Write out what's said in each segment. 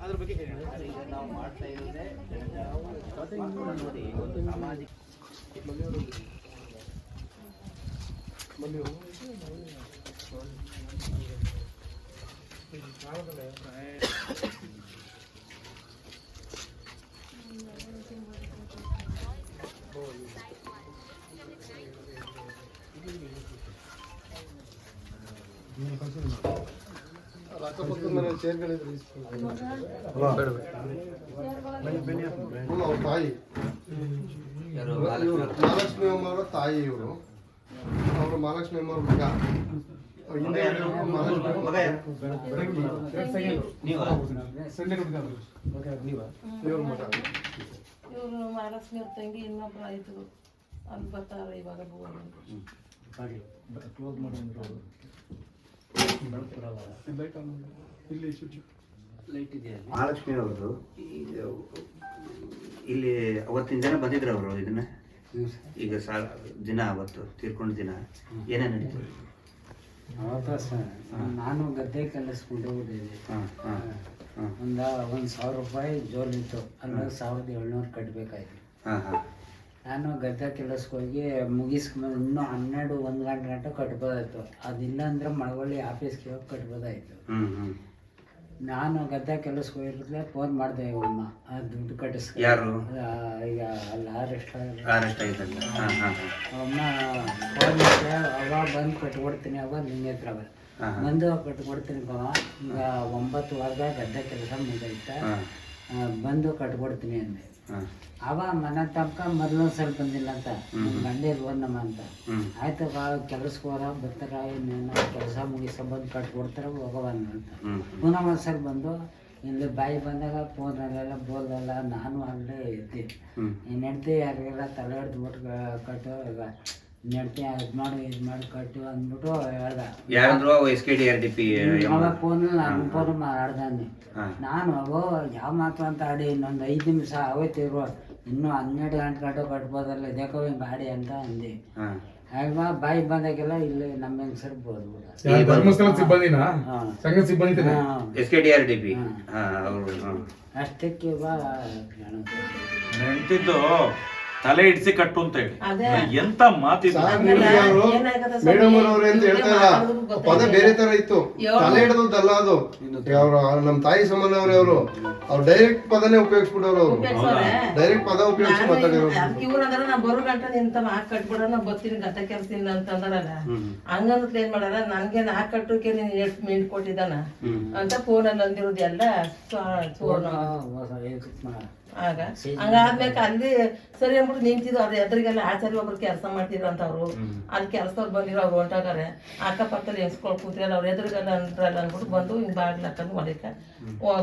ಅದ್ರ ಬಗ್ಗೆ ಹೇಳಿ. ಈಗ ನಾವು ಮಾಡ್ತಾ ಇರೋದೇ ಮಕ್ಕಳು ನೋಡಿ ಒಂದು ಸಾಮಾಜಿಕ ಅಕ್ಕಪಕ್ಕದ ಮನೆ ಚೇರ್ಗಳಿದ್ರೆ ತಾಯಿ ಮಹಾಲಕ್ಷ್ಮಿ ಅಮ್ಮವರ ತಾಯಿ ಇವರು ಅವರು ಮಹಾಲಕ್ಷ್ಮಿ ಅಮ್ಮವ್ರ ಮಗ ಹಿಂದೆ ಇವ್ರ ಮಹಾಲಕ್ಷ್ಮಿ ಅವ್ರ ತಂಗಿ ಇನ್ನೊಬ್ರು ಆಯ್ತು ಅಲ್ಲಿ ಬರ್ತಾರೆ ಇವಾಗ ಕ್ಲೋಸ್ ಅಲ್ಲಿ? ಮಹಾಲಕ್ಷ್ಮಿ ಅವರು ಇಲ್ಲಿ ಅವತ್ತಿನ ಜನ ಬಂದಿದ್ರು ಅವರು ಇದನ್ನ. ಈಗ ಸಾಲ ದಿನ ಅವತ್ತು ತೀರ್ಕೊಂಡ ದಿನ. ಏನೇ ನಡೀತು? ಅವತ್ತ ನಾನು ಗದ್ದೆ ಕೆಲಸಕೊಂಡು ಹೋಗಿದ್ದೆ ಹಾಂ ಹಾಂ ಹಾಂ. ಒಂದ ಒಂದು ಸಾವಿರ ರೂಪಾಯಿ ಜೋಲಿತ್ತು ಅಂದ್ರೆ ಸಾವಿರದ ಏಳ್ನೂರು ಕಟ್ಟಬೇಕಾಯ್ತು ಹಾಂ ಹಾಂ. ನಾನು ಗದ್ದೆ ಕೆಲಸಕ್ಕೋಗಿ ಮುಗಿಸ್ಕೊಂಡು ಇನ್ನೂ ಹನ್ನೆರಡು ಒಂದು ಗಂಟೆ ಗಂಟೆ ಕಟ್ಬೋದಾಯ್ತು. ಅದಿಲ್ಲ ಅಂದ್ರೆ ಮಳವಳ್ಳಿ ಆಫೀಸ್ಗೆ ಹೋಗಿ ಕಟ್ಬೋದಾಯ್ತು. ನಾನು ಗದ್ದೆ ಕೆಲಸಕ್ಕೆ ಹೋಗಿರ್ಲೆ ಫೋನ್ ಮಾಡಿದೆ ಇವನ್ನ ಆ ದುಡ್ಡು ಕಟ್ಟಿಸ್ ಯಾರು? ಈಗ ಅಲ್ಲಿ ಅರೆಸ್ಟ್ ಆಗಿದ್ದಲ್ಲ. ಅವನ್ನ ಫೋನ್ ಮಾಡಿದೆ ಅವ ಬಂದು ಕಟ್ಕೊಡ್ತೀನಿ ಅವ ನಿನ್ನ ಹತ್ರ ಬಂದು ಕಟ್ಕೊಡ್ತೀನಿ ಕವ ಈಗ ಒಂಬತ್ತು ವಾರದ ಗದ್ದೆ ಕೆಲಸ ಮುಗಿದೈತೆ ಬಂದು ಕಟ್ಕೊಡ್ತೀನಿ ಅಂದೆ. ಅವ ಮನ ತಪ್ಪ ಮೊದಲೊಂದು ಸಲ ಬಂದಿಲ್ಲ ಅಂತ. ಹ್ಮ್. ಗಂಡೇ ನಮ್ಮ ಅಂತ. ಆಯ್ತು ಕೆಲ್ಸಕ್ಕೆ ಹೋರ ಬರ್ತಾರ ಇನ್ನೇನು ಕೆಲಸ ಮುಗಿಸ ಬಂದು ಕಟ್ಕೊಡ್ತಾರ ಹೋಗವನ್ನ ಅಂತ. ಪುನಃ ಒಂದ್ಸಲ ಬಂದು ಇಲ್ಲಿ ಬಾಯಿ ಬಂದಾಗ ಫೋನಲ್ಲೆಲ್ಲ ಬೋಲ್ದಲ್ಲ ನಾನು ಅಲ್ಲೇ ಇದ್ದೆ. ಇನ್ನೆಡ್ತಿ ನೀನು ಹೆಂಡ್ತಿ ಯಾರಿಗೆಲ್ಲ ತಲೆ ಹಿಡ್ದ್ಬಿಟ್ಟು ಕಟ್ಟು ಈಗ ನೆಡ್ತಿ ಅದು ಮಾಡಿ ಇದು ಮಾಡಿ ಕಟ್ಟು ಅಂದ್ಬಿಟ್ಟು ಹೇಳ್ದ. ಯಾರಂದ್ರು S K D R D P ಅವಾಗ ಫೋನ್ ನಾನು ಫೋನ್ ಮಾತಾಡ್ದಾನೆ. ನಾನು ಅವೋ ಯಾವ ಮಾತು ಅಂತ ಆಡಿ ಇನ್ನೊಂದು ಐದು ನಿಮಿಷ ಅವತ್ತಿರುವ ಇನ್ನೂ ಹನ್ನೆರಡು ಗಂಟೆ ಗಂಟೆ ಕಟ್ಬೋದಲ್ಲ ಇದಕ್ಕೋ ಹಿಂಗೆ ಆಡಿ ಅಂತ ಅಂದೆ. ಹಾಗ ಬಾಯಿ ಬಂದಾಗೆಲ್ಲ ಇಲ್ಲಿ ನಮ್ಮ ಹೆಂಗಸರು ಬೋದ್ಬಿಡ ಧರ್ಮಸ್ಥಳ ಸಿಬ್ಬಂದಿನ? ಸಂಘ ಸಿಬ್ಬಂದಿ? S K D R D P ಅಷ್ಟಕ್ಕೆ ಬಾ ನೆಂಟಿದ್ದು ತಲೆ ಇಡ್ಸಿ ಕಟ್ಟು ಅಂತ ಹೇಳಿ. ಅದೇ. ಎಂತ ಅವರು. ಮೇಡಮ್ ಅವ್ರು ಅಂತ ಹೇಳ್ತಾ ಇಲ್ಲ ಪದ ಬೇರೆ ತರ ಇತ್ತು. ತಲೆ ಹಿಡಿದಲ್ಲ ಅದು. ಅವ್ರು ನಮ್ಮ ತಾಯಿ ಸಂಬಂಧವ್ರೆ ಅವರು ಅವ್ರು. ಡೈರೆಕ್ಟ್ ಪದನೇ ಉಪಯೋಗಿಸ್ಬಿಡೋರು ಅವರು. ಡೈರೆಕ್ಟ್ ಪದ ಉಪಯೋಗಿಸಿ ಮಾತಾಡಿರೋರು. ಇವ್ರು ಅಂದ್ರೆ ನಾ ಬರೋ ಗಂಟೆ ನಿಂತ ಹಾಕ್ ಕಟ್ಬಿಡ ನಾ ಬರ್ತೀನಿ ಗಂಟೆ ಕೆಲ್ಸಿನ ಅಂತ ಅಂದಾರಲ್ಲ. ಹಂಗಂತ ಏನ್ ಮಾಡಾರ ನನ್ಗೆ ನಾ ಕಟ್ಟೋಕೆ ನೀನ್ ಎಷ್ಟು ಮಿಂಟ್ ಕೊಟ್ಟಿದ್ದಾನ? ಅಂತ ಫೋನಲ್ಲಿ ಅಂದಿರೋದು ಎಲ್ಲ ಫೋನ್ ಆಗ? ಹಂಗಾದ್ಮೇಲೆ ಅಲ್ಲಿ ಸರಿ ಅಂದ್ಬಿಟ್ಟು ನಿಂತಿದ್ರು. ಅವ್ರ ಎದುರಿಗೆಲ್ಲ ಆಚಾರಿ ಒಬ್ರು ಕೆಲಸ ಮಾಡ್ತಿದ್ರು ಅಂತ ಅವ್ರು ಅಲ್ಲಿ ಕೆಲಸದವ್ರು ಬಂದಿರೋ ಅವ್ರು ಹೊಂಟಾಗಾರೆ ಅಕ್ಕಪಕ್ಕದಲ್ಲಿ ಎಸ್ಕೊಳ್ ಕೂತಿರಲ್ಲ ಅವ್ರ ಎದುರಿಗೆಲ್ಲ ಅಂದ್ರಲ್ಲ ಅಂದ್ಬಿಟ್ಟು ಬಂದು ಹಿಂಗ್ ಬಾಗ್ಲ ಹಾಕೊಂಡು ಹೊಡಿಕ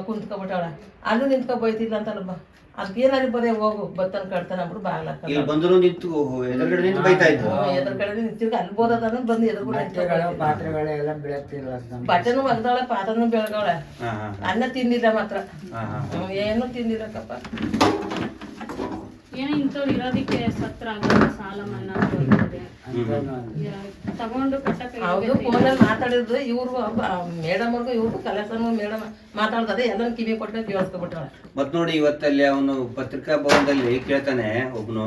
ಕುಂತ್ಕೊಬಿಟ್ಟವಳ. ಅಲ್ಲೂ ನಿಂತ್ಕೊ ಬೈತಿಲ್ಲ ಅಂತಲ್ಲ ಅದಕ್ಕೆ ಏನಾದ್ರು ಬರೇ ಹೋಗು ಬತ್ತನ್ ಕಟ್ತಾನ ಅಂದ್ಬಿಟ್ಟು ಬಾಗ್ಲ ಇಲ್ಲಿ ಹಾಕೊಂಡು ನಿಂತು ಎದುರುಗಡೆ ನಿಂತು ಬೈತಾ ಇದ್ದು ಎದುರು ಕಡೆ ನಿಂತಿರ್ಗ ಅಲ್ಲಿ ಬೋದದನ್ನ ಬಂದು ಎದುರುಗಡೆ ಬಟ್ಟೆಗಳು ಪಾತ್ರೆಗಳೆಲ್ಲ ಬೆಳಗ್ತಿಲ್ಲ ಅಂತ ಬಟ್ಟೆನೂ ಒಗ್ದಾಳ ಪಾತ್ರನು ಬೆಳಗವಳೆ ಅನ್ನ ತಿಂದಿಲ್ಲ ಮಾತ್ರ. ಏನೂ ತಿಂದಿಲ್ಲಕ್ಕಪ್ಪ. ಏನೋ ಇಂಥವ್ರು ಇರೋದಕ್ಕೆ ಸತ್ರ ಆಗೋದು ಸಾಲ ಮನ್ನಾ ಆಗೋಗಿದೆ ತಗೊಂಡು ಕಟ್ಟಕ್ಕೆ ಹೌದು ಫೋನಲ್ಲಿ ಮಾತಾಡಿದ್ರು ಇವ್ರು ಮೇಡಮ್ ಅವ್ರಿಗೂ ಇವ್ರಿಗೂ ಕಲೆಕ್ಷನ್ ಮೇಡಮ್ ಮಾತಾಡ್ತಾರೆ ಎಲ್ಲ ಕಿವಿ ಕೊಟ್ಟು ಕೇಳಿಸ್ಕೊಬಿಟ್ಟವಳೆ ಮತ್ ನೋಡಿ ಇವತ್ತಲ್ಲಿ ಅವನು ಪತ್ರಿಕಾ ಭವನದಲ್ಲಿ ಕೇಳ್ತಾನೆ ಒಬ್ನು.